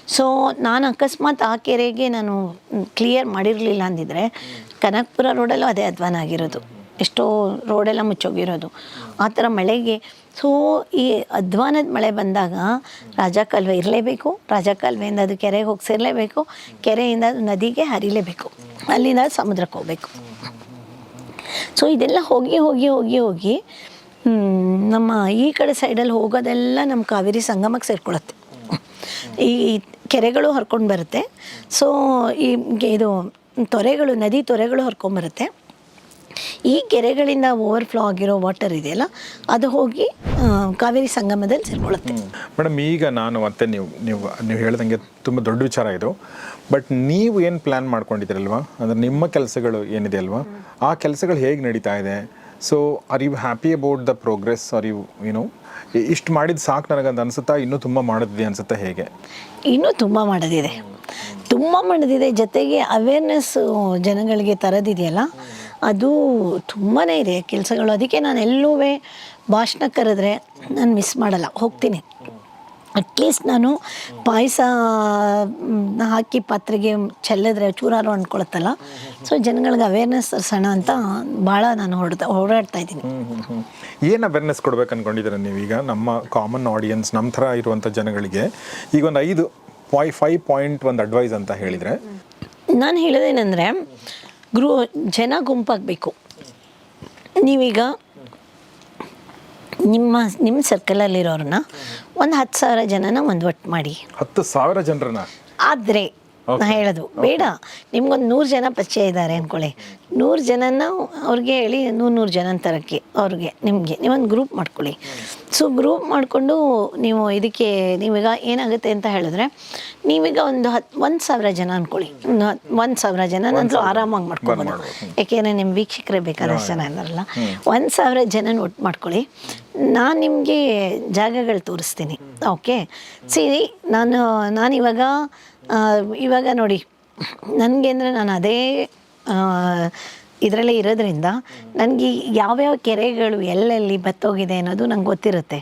ಸೊ ನಾನು ಅಕಸ್ಮಾತ್ ಆ ಕೆರೆಗೆ ನಾನು ಕ್ಲಿಯರ್ ಮಾಡಿರಲಿಲ್ಲ ಅಂದಿದ್ರೆ ಕನಕಪುರ ರೋಡಲ್ಲೂ ಅದೇ ಅಧ್ವಾನ ಆಗಿರೋದು. ಎಷ್ಟೋ ರೋಡೆಲ್ಲ ಮುಚ್ಚೋಗಿರೋದು. ಆ ಥರ ಮಳೆಗೆ. ಸೊ ಈ ಅಧ್ವಾನದ ಮಳೆ ಬಂದಾಗ ರಾಜ ಕಾಲುವೆ ಇರಲೇಬೇಕು. ರಾಜ ಕಾಲುವೆಯಿಂದ ಅದು ಕೆರೆಗೆ ಹೋಗಿ ಸೇರಲೇಬೇಕು. ಕೆರೆಯಿಂದ ಅದು ನದಿಗೆ ಹರಿಲೇಬೇಕು. ಅಲ್ಲಿಂದ ಸಮುದ್ರಕ್ಕೆ ಹೋಗಬೇಕು. ಸೊ ಇದೆಲ್ಲ ಹೋಗಿ ಹೋಗಿ ಹೋಗಿ ಹೋಗಿ ನಮ್ಮ ಈ ಕಡೆ ಸೈಡಲ್ಲಿ ಹೋಗೋದೆಲ್ಲ ನಮ್ಮ ಕಾವೇರಿ ಸಂಗಮಕ್ಕೆ ಸೇರ್ಕೊಳತ್ತೆ. ಈ ಕೆರೆಗಳು ಹರ್ಕೊಂಡು ಬರುತ್ತೆ. ಸೊ ಈ ಇದು ತೊರೆಗಳು, ನದಿ ತೊರೆಗಳು ಹರ್ಕೊಂಬರುತ್ತೆ ಈ ಕೆರೆಗಳಿಂದ ಓವರ್ಫ್ಲೋ ಆಗಿರೋ ವಾಟರ್ ಇದೆಯಲ್ಲ, ಅದು ಹೋಗಿ ಕಾವೇರಿ ಸಂಗಮದಲ್ಲಿ ಸೇರ್ಕೊಳ್ಳುತ್ತೆ ಮೇಡಮ್, ಈಗ ನಾನು ಮತ್ತೆ ನೀವು ನೀವು ನೀವು ಹೇಳ್ದಂಗೆ ತುಂಬ ದೊಡ್ಡ ವಿಚಾರ ಇದು. ಬಟ್ ನೀವು ಏನು ಪ್ಲ್ಯಾನ್ ಮಾಡ್ಕೊಂಡಿದ್ದೀರಲ್ವಾ? ಅಂದರೆ ನಿಮ್ಮ ಕೆಲಸಗಳು ಏನಿದೆ ಅಲ್ವಾ? ಆ ಕೆಲಸಗಳು ಹೇಗೆ ನಡೀತಾ ಇದೆ? So are you happy about the progress are you you know ಇಷ್ಟು ಮಾಡಿದ ಸಾಕು ನನಗಂತ ಅನ್ಸುತ್ತಾ? ಇನ್ನೂ ತುಂಬ ಮಾಡೋದಿದೆ ಅನಿಸುತ್ತಾ ಹೇಗೆ? ಇನ್ನೂ ತುಂಬ ಮಾಡೋದಿದೆ. ತುಂಬ ಮಾಡೋದಿದೆ. ಜೊತೆಗೆ ಅವೇರ್ನೆಸ್ ಜನಗಳಿಗೆ ತರೋದಿದೆಯಲ್ಲ? ಅದು ತುಂಬಾ ಇದೆ. ಕೆಲಸಗಳು, ಅದಕ್ಕೆ ನಾನು ಎಲ್ಲೂ ಭಾಷಣ ಕರೆದ್ರೆ ನಾನು ಮಿಸ್ ಮಾಡಲ್ಲ. ಹೋಗ್ತೀನಿ. ಅಟ್ಲೀಸ್ಟ್ ನಾನು ಪಾಯಸ ಹಾಕಿ ಪಾತ್ರೆಗೆ ಚೆಲ್ಲಿದ್ರೆ ಚೂರಾರು ಅಂದ್ಕೊಳತ್ತಲ್ಲ. ಸೊ ಜನಗಳಿಗೆ ಅವೇರ್ನೆಸ್ ತರಿಸೋಣ ಅಂತ ಭಾಳ ನಾನು ಹೊಡೆದ ಓಡಾಡ್ತಾ ಇದ್ದೀನಿ. ಏನು ಅವೇರ್ನೆಸ್ ಕೊಡ್ಬೇಕು ಅಂದ್ಕೊಂಡಿದ್ದೀರ ನೀವೀಗ? ನಮ್ಮ ಕಾಮನ್ ಆಡಿಯನ್ಸ್ ನಮ್ಮ ಥರ ಇರುವಂಥ ಜನಗಳಿಗೆ ಈಗ ಒಂದು ಐದು ಪಾಯ್ ಫೈವ್ ಪಾಯಿಂಟ್ ಒಂದು ಅಡ್ವೈಸ್ ಅಂತ ಹೇಳಿದರೆ? ನಾನು ಹೇಳೋದೇನೆಂದರೆ ಗ್ರೂ ಜನ ಗುಂಪಾಗಬೇಕು. ನೀವೀಗ ನಿಮ್ಮ ನಿಮ್ಮ ಸರ್ಕಲಲ್ಲಿರೋರನ್ನ ಒಂದು ಹತ್ತು ಸಾವಿರ ಜನನ ಒಂದು ಒಟ್ಟು ಮಾಡಿ. ಹತ್ತು ಸಾವಿರ ಜನರನ್ನ? ಆದರೆ ನಾ ಹೇಳೋದು. ಬೇಡ. ನಿಮ್ಗೊಂದು ನೂರು ಜನ ಪರಿಚಯ ಇದ್ದಾರೆ ಅಂದ್ಕೊಳ್ಳಿ ನೂರು ಜನನ ಅವ್ರಿಗೆ ಹೇಳಿ ನೂರು ನೂರು ಜನ ತರಕ್ಕೆ ಅವ್ರಿಗೆ ನಿಮಗೆ. ನೀವೊಂದು ಗ್ರೂಪ್ ಮಾಡ್ಕೊಳ್ಳಿ ಸೊ ಗ್ರೂಪ್ ಮಾಡಿಕೊಂಡು ನೀವು ಇದಕ್ಕೆ ನೀವೀಗ ಏನಾಗುತ್ತೆ ಅಂತ ಹೇಳಿದ್ರೆ ನೀವೀಗ ಒಂದು ಹತ್ತು ಒಂದು ಸಾವಿರ ಜನ ಅಂದ್ಕೊಳ್ಳಿ ಒಂದು ಸಾವಿರ ಜನ ನಂತರ ಆರಾಮಾಗಿ ಮಾಡ್ಕೊಬೋದು. ಯಾಕೆಂದರೆ ನಿಮ್ಮ ವೀಕ್ಷಕರೇ ಬೇಕಾದಷ್ಟು ಜನ ಇದ್ದಾರಲ್ಲ ಒಂದು ಸಾವಿರ ಜನನ ಒಟ್ಟು ಮಾಡ್ಕೊಳ್ಳಿ ನಾನು ನಿಮಗೆ ಜಾಗಗಳು ತೋರಿಸ್ತೀನಿ. ಓಕೆ ಸರಿ ನಾನು ನಾನಿವಾಗ ಇವಾಗ ನೋಡಿ, ನನಗೆ ಅಂದರೆ ನಾನು ಅದೇ ಇದರಲ್ಲೇ ಇರೋದ್ರಿಂದ ನನಗೆ ಯಾವ್ಯಾವ ಕೆರೆಗಳು ಎಲ್ಲೆಲ್ಲಿ ಬತ್ತೋಗಿದೆ ಅನ್ನೋದು ನಂಗೆ ಗೊತ್ತಿರುತ್ತೆ.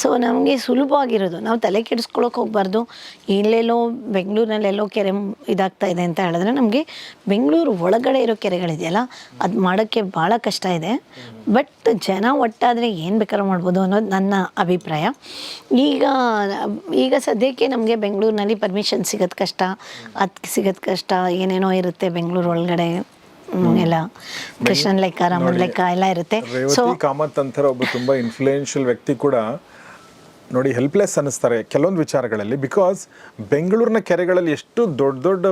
ಸೊ ನಮಗೆ ಸುಲಭವಾಗಿರೋದು. ನಾವು ತಲೆ ಕೆಡಿಸ್ಕೊಳಕ್ಕೆ ಹೋಗ್ಬಾರ್ದು. ಇಲ್ಲೆಲ್ಲೋ ಬೆಂಗಳೂರಿನಲ್ಲೆಲ್ಲೋ ಕೆರೆ ಇದಾಗ್ತಾ ಇದೆ ಅಂತ ಹೇಳಿದ್ರೆ ನಮಗೆ ಬೆಂಗಳೂರು ಒಳಗಡೆ ಇರೋ ಕೆರೆಗಳಿದೆಯಲ್ಲ ಅದು ಮಾಡೋಕ್ಕೆ ಭಾಳ ಕಷ್ಟ ಇದೆ. ಬಟ್ ಜನ ಒಟ್ಟಾದರೆ ಏನು ಬೇಕಾದ್ರೂ ಮಾಡ್ಬೋದು ಅನ್ನೋದು ನನ್ನ ಅಭಿಪ್ರಾಯ. ಈಗ ಈಗ ಸದ್ಯಕ್ಕೆ ನಮಗೆ ಬೆಂಗಳೂರಿನಲ್ಲಿ ಪರ್ಮಿಷನ್ ಸಿಗೋದು ಕಷ್ಟ ಅದು ಸಿಗೋದು ಕಷ್ಟ ಏನೇನೋ ಇರುತ್ತೆ ಬೆಂಗಳೂರು ಒಳಗಡೆ ಎಲ್ಲ. ಕೃಷ್ಣನ್ ಲೆಕ್ಕ ರಾಮನ್ ಲೆಕ್ಕ ಎಲ್ಲ ಇರುತ್ತೆ. ಕಾಮತ್ ಅಂತಾರ ಒಬ್ಬ ತುಂಬ ಇನ್ಫ್ಲೂಯೆನ್ಷಿಯಲ್ ವ್ಯಕ್ತಿ ಕೂಡ. ನೋಡಿ ಹೆಲ್ಪ್ಲೆಸ್ ಅನ್ನಿಸ್ತಾರೆ ಕೆಲವೊಂದು ವಿಚಾರಗಳಲ್ಲಿ. ಬಿಕಾಸ್ ಬೆಂಗಳೂರಿನ ಕೆರೆಗಳಲ್ಲಿ ಎಷ್ಟು ದೊಡ್ಡ ದೊಡ್ಡ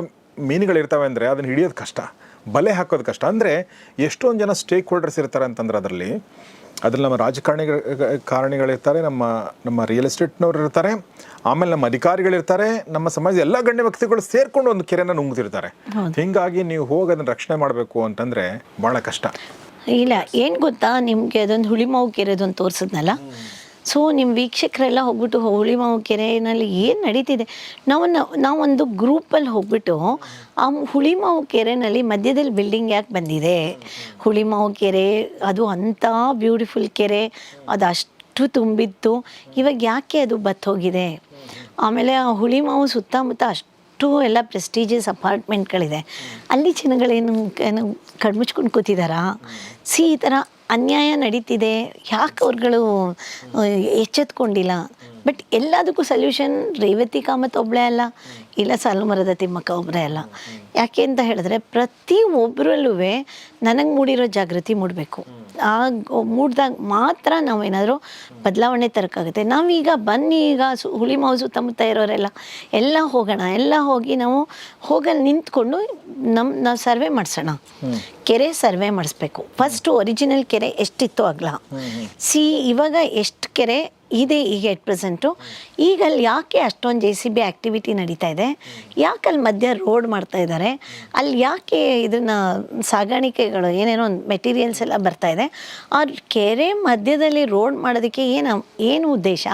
ಮೀನುಗಳಿರ್ತವೆ ಅಂದರೆ ಅದನ್ನು ಹಿಡಿಯೋದು ಕಷ್ಟ ಬಲೆ ಹಾಕೋದು ಕಷ್ಟ. ಅಂದರೆ ಎಷ್ಟೊಂದು ಜನ ಸ್ಟೇಕ್ ಹೋಲ್ಡರ್ಸ್ ಇರ್ತಾರೆ ಅಂತಂದ್ರೆ ಅದರಲ್ಲಿ ಅದ್ರಲ್ಲಿ ನಮ್ಮ ರಾಜಕಾರಣಿಗಳ ಕಾರಣಿಗಳಿರ್ತಾರೆ ನಮ್ಮ ನಮ್ಮ ರಿಯಲ್ ಎಸ್ಟೇಟ್ನವ್ರು ಇರ್ತಾರೆ ಆಮೇಲೆ ನಮ್ಮ ಅಧಿಕಾರಿಗಳಿರ್ತಾರೆ ನಮ್ಮ ಸಮಾಜದ ಎಲ್ಲ ಗಣ್ಯ ವ್ಯಕ್ತಿಗಳು ಸೇರ್ಕೊಂಡು ಒಂದು ಕೆರೆನ ನುಂಗ್ತಿರ್ತಾರೆ. ಹೀಗಾಗಿ ನೀವು ಹೋಗಿ ಅದನ್ನು ರಕ್ಷಣೆ ಮಾಡಬೇಕು ಅಂತಂದರೆ ಭಾಳ ಕಷ್ಟ. ಇಲ್ಲ ಏನು ಗೊತ್ತಾ ನಿಮಗೆ ಅದೊಂದು ಹುಳಿಮಾವು ಕೆರೆದೊಂದು ತೋರಿಸಿದ್ನಲ್ಲ? ಸೊ ನಿಮ್ಮ ವೀಕ್ಷಕರೆಲ್ಲ ಹೋಗ್ಬಿಟ್ಟು ಹುಳಿಮಾವು ಕೆರೆಯಲ್ಲಿ ಏನು ನಡೀತಿದೆ? ನಾವು ನಾವೊಂದು ಗ್ರೂಪಲ್ಲಿ ಹೋಗ್ಬಿಟ್ಟು ಆ ಹುಳಿಮಾವು ಕೆರೆನಲ್ಲಿ ಮಧ್ಯದಲ್ಲಿ ಬಿಲ್ಡಿಂಗ್ ಯಾಕೆ ಬಂದಿದೆ? ಹುಳಿಮಾವು ಕೆರೆ, ಅದು ಅಂಥ ಬ್ಯೂಟಿಫುಲ್ ಕೆರೆ, ಅದು ಅಷ್ಟು ತುಂಬಿತ್ತು. ಇವಾಗ ಯಾಕೆ ಅದು ಬತ್ತೋಗಿದೆ? ಆಮೇಲೆ ಆ ಹುಳಿಮಾವು ಸುತ್ತಮುತ್ತ ಅಷ್ಟು ಎಲ್ಲ ಪ್ರೆಸ್ಟೀಜಿಯಸ್ ಅಪಾರ್ಟ್ಮೆಂಟ್ಗಳಿದೆ. ಅಲ್ಲಿ ಜನಗಳೇನು, ಏನು ಕಣ್ಮುಚ್ಕೊಂಡು ಕೂತಿದ್ದಾರಾ ಸಿ, ಈ ಥರ ಅನ್ಯಾಯ ನಡೀತಿದೆ. ಯಾಕೆ ಅವ್ರುಗಳು ಎಚ್ಚೆತ್ಕೊಂಡಿಲ್ಲ? ಬಟ್ ಎಲ್ಲದಕ್ಕೂ ಸೊಲ್ಯೂಷನ್ ರೇವತಿ ಕಾಮತ್ ಒಬ್ಬಳೇ ಅಲ್ಲ ಇಲ್ಲ ಸಾಲು ಮರದ ತಿಮ್ಮಕ್ಕ ಒಬ್ಬರೇ ಅಲ್ಲ. ಯಾಕೆ ಅಂತ ಹೇಳಿದ್ರೆ ಪ್ರತಿ ಒಬ್ಬರಲ್ಲೂ ನನಗೆ ಮೂಡಿರೋ ಜಾಗೃತಿ ಮೂಡಬೇಕು. ಆ ಮೂಡ್ದಾಗ ಮಾತ್ರ ನಾವೇನಾದರೂ ಬದಲಾವಣೆ ತರಕಾಗುತ್ತೆ ನಾವೀಗ ಬನ್ನಿ ಈಗ ಸು ಹುಳಿ ಮಾವು ಸುತ್ತಮುತ್ತ ಇರೋರೆಲ್ಲ ಎಲ್ಲ ಹೋಗೋಣ ಎಲ್ಲ ಹೋಗಿ ನಾವು ಹೋಗಲ್ಲಿ ನಿಂತ್ಕೊಂಡು ನಮ್ಮ ನಾವು ಸರ್ವೆ ಮಾಡಿಸೋಣ. ಕೆರೆ ಸರ್ವೆ ಮಾಡಿಸ್ಬೇಕು. ಫಸ್ಟು ಒರಿಜಿನಲ್ ಕೆರೆ ಎಷ್ಟಿತ್ತು ಆಗಲ ಸಿ ಇವಾಗ ಎಷ್ಟು ಕೆರೆ ಇದೆ ಈಗ ಎಟ್ ಪ್ರೆಸೆಂಟು ಈಗ ಅಲ್ಲಿ ಯಾಕೆ ಅಷ್ಟೊಂದು ಜೆ ಸಿ ಬಿ ಆ್ಯಕ್ಟಿವಿಟಿ ನಡೀತಾ ಇದೆ? ಯಾಕೆ ಅಲ್ಲಿ ಮಧ್ಯ ರೋಡ್ ಮಾಡ್ತಾ ಇದ್ದಾರೆ? ಅಲ್ಲಿ ಯಾಕೆ ಇದನ್ನು ಸಾಗಾಣಿಕೆಗಳು ಏನೇನೋ ಒಂದು ಮೆಟೀರಿಯಲ್ಸ್ ಎಲ್ಲ ಬರ್ತಾ ಇದೆ? ಆ ಕೆರೆ ಮಧ್ಯದಲ್ಲಿ ರೋಡ್ ಮಾಡೋದಕ್ಕೆ ಏನು ಏನು ಉದ್ದೇಶ.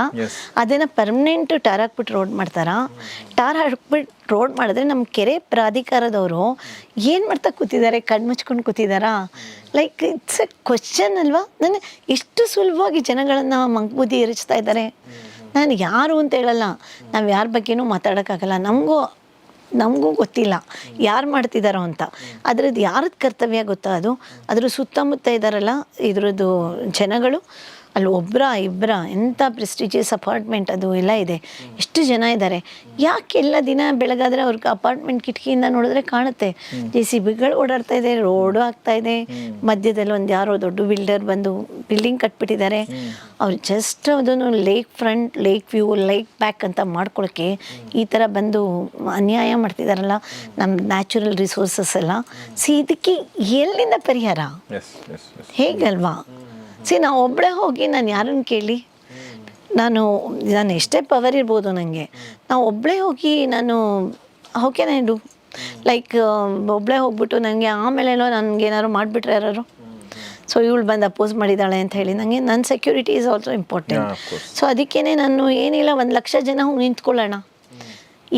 ಅದನ್ನು ಪರ್ಮನೆಂಟ್ ಟಾರ್ ಹಾಕ್ಬಿಟ್ಟು ರೋಡ್ ಮಾಡ್ತಾರಾ? ಟಾರ್ ಹಾಕ್ಬಿಟ್ಟು ರೋಡ್ ಮಾಡಿದ್ರೆ ನಮ್ಮ ಕೆರೆ ಪ್ರಾಧಿಕಾರದವರು ಏನು ಮಾಡ್ತಾ ಕೂತಿದ್ದಾರೆ? ಕಣ್ಣು ಮುಚ್ಕೊಂಡು ಕೂತಿದ್ದಾರಾ? ಲೈಕ್ ಇಟ್ಸ್ ಎ ಕ್ವಶನ್ ಅಲ್ವಾ? ನನಗೆ ಎಷ್ಟು ಸುಲಭವಾಗಿ ಜನಗಳನ್ನು ಮಂಗ್ಬುದ್ಧಿ ಎರಚ್ತಾ ಇದ್ದಾರೆ. ನಾನು ಯಾರು ಅಂತ ಹೇಳಲ್ಲ. ನಾವು ಯಾರ ಬಗ್ಗೆನೂ ಮಾತಾಡೋಕ್ಕಾಗಲ್ಲ. ನಮಗೂ ನಮಗೂ ಗೊತ್ತಿಲ್ಲ. ಯಾರು ಮಾಡ್ತಿದ್ದಾರೋ ಅಂತ. ಅದ್ರದ್ದು ಯಾರದ್ದು ಕರ್ತವ್ಯ ಗೊತ್ತಾ ಅದು? ಅದ್ರ ಸುತ್ತಮುತ್ತ ಇದ್ದಾರಲ್ಲ ಇದರದ್ದು ಜನಗಳು. ಅಲ್ಲಿ ಒಬ್ಬರ ಇಬ್ಬರ ಎಂಥ ಪ್ರೆಸ್ಟಿಜಿಯಸ್ ಅಪಾರ್ಟ್ಮೆಂಟ್ ಅದು ಎಲ್ಲ ಇದೆ. ಎಷ್ಟು ಜನ ಇದ್ದಾರೆ ಯಾಕೆ ಎಲ್ಲ ದಿನ ಬೆಳಗಾದರೆ ಅವ್ರಿಗೆ ಅಪಾರ್ಟ್ಮೆಂಟ್ ಕಿಟಕಿಯಿಂದ ನೋಡಿದ್ರೆ ಕಾಣುತ್ತೆ. ಜೆ ಸಿ ಬಿಗಳು ಓಡಾಡ್ತಾ ಇದೆ ರೋಡು ಆಗ್ತಾ ಇದೆ. ಮಧ್ಯದಲ್ಲಿ ಒಂದು ಯಾರೋ ದೊಡ್ಡ ಬಿಲ್ಡರ್ ಬಂದು ಬಿಲ್ಡಿಂಗ್ ಕಟ್ಬಿಟ್ಟಿದ್ದಾರೆ. ಅವ್ರು ಜಸ್ಟ್ ಅದನ್ನು lake front lake view lake back ಅಂತ ಮಾಡ್ಕೊಳಕ್ಕೆ ಈ ಥರ ಬಂದು ಅನ್ಯಾಯ ಮಾಡ್ತಿದಾರಲ್ಲ. ನಮ್ಮ ನ್ಯಾಚುರಲ್ ರಿಸೋರ್ಸಸ್ ಎಲ್ಲ. ಸಿ ಇದಕ್ಕೆ ಎಲ್ಲಿಂದ ಪರಿಹಾರ? ಹೇಗಲ್ವಾ? ಸಿ ನಾ ಒಬ್ಬಳೇ ಹೋಗಿ ನಾನು ಯಾರನ್ನು ಕೇಳಿ? ನಾನು ನಾನು ಎಷ್ಟೇ ಪವರ್ ಇರ್ಬೋದು ನನಗೆ ನಾವು ಒಬ್ಬಳೇ ಹೋಗಿ ನಾನು ಓಕೆ ನಾನು ಲೈಕ್ ಒಬ್ಬಳೇ ಹೋಗ್ಬಿಟ್ಟು ನನಗೆ ಆಮೇಲೆ ನನಗೆ ಏನಾದ್ರು ಮಾಡಿಬಿಟ್ರೆ ಯಾರು ಸೊ ಇವಳು ಬಂದು ಅಪೋಸ್ ಮಾಡಿದ್ದಾಳೆ ಅಂತ ಹೇಳಿ ನನಗೆ ನನ್ನ security is also important so ಅದಕ್ಕೇ ನಾನು ಏನಿಲ್ಲ ಒಂದು ಲಕ್ಷ ಜನ ಹೋಗಿ ನಿಂತ್ಕೊಳ್ಳೋಣ.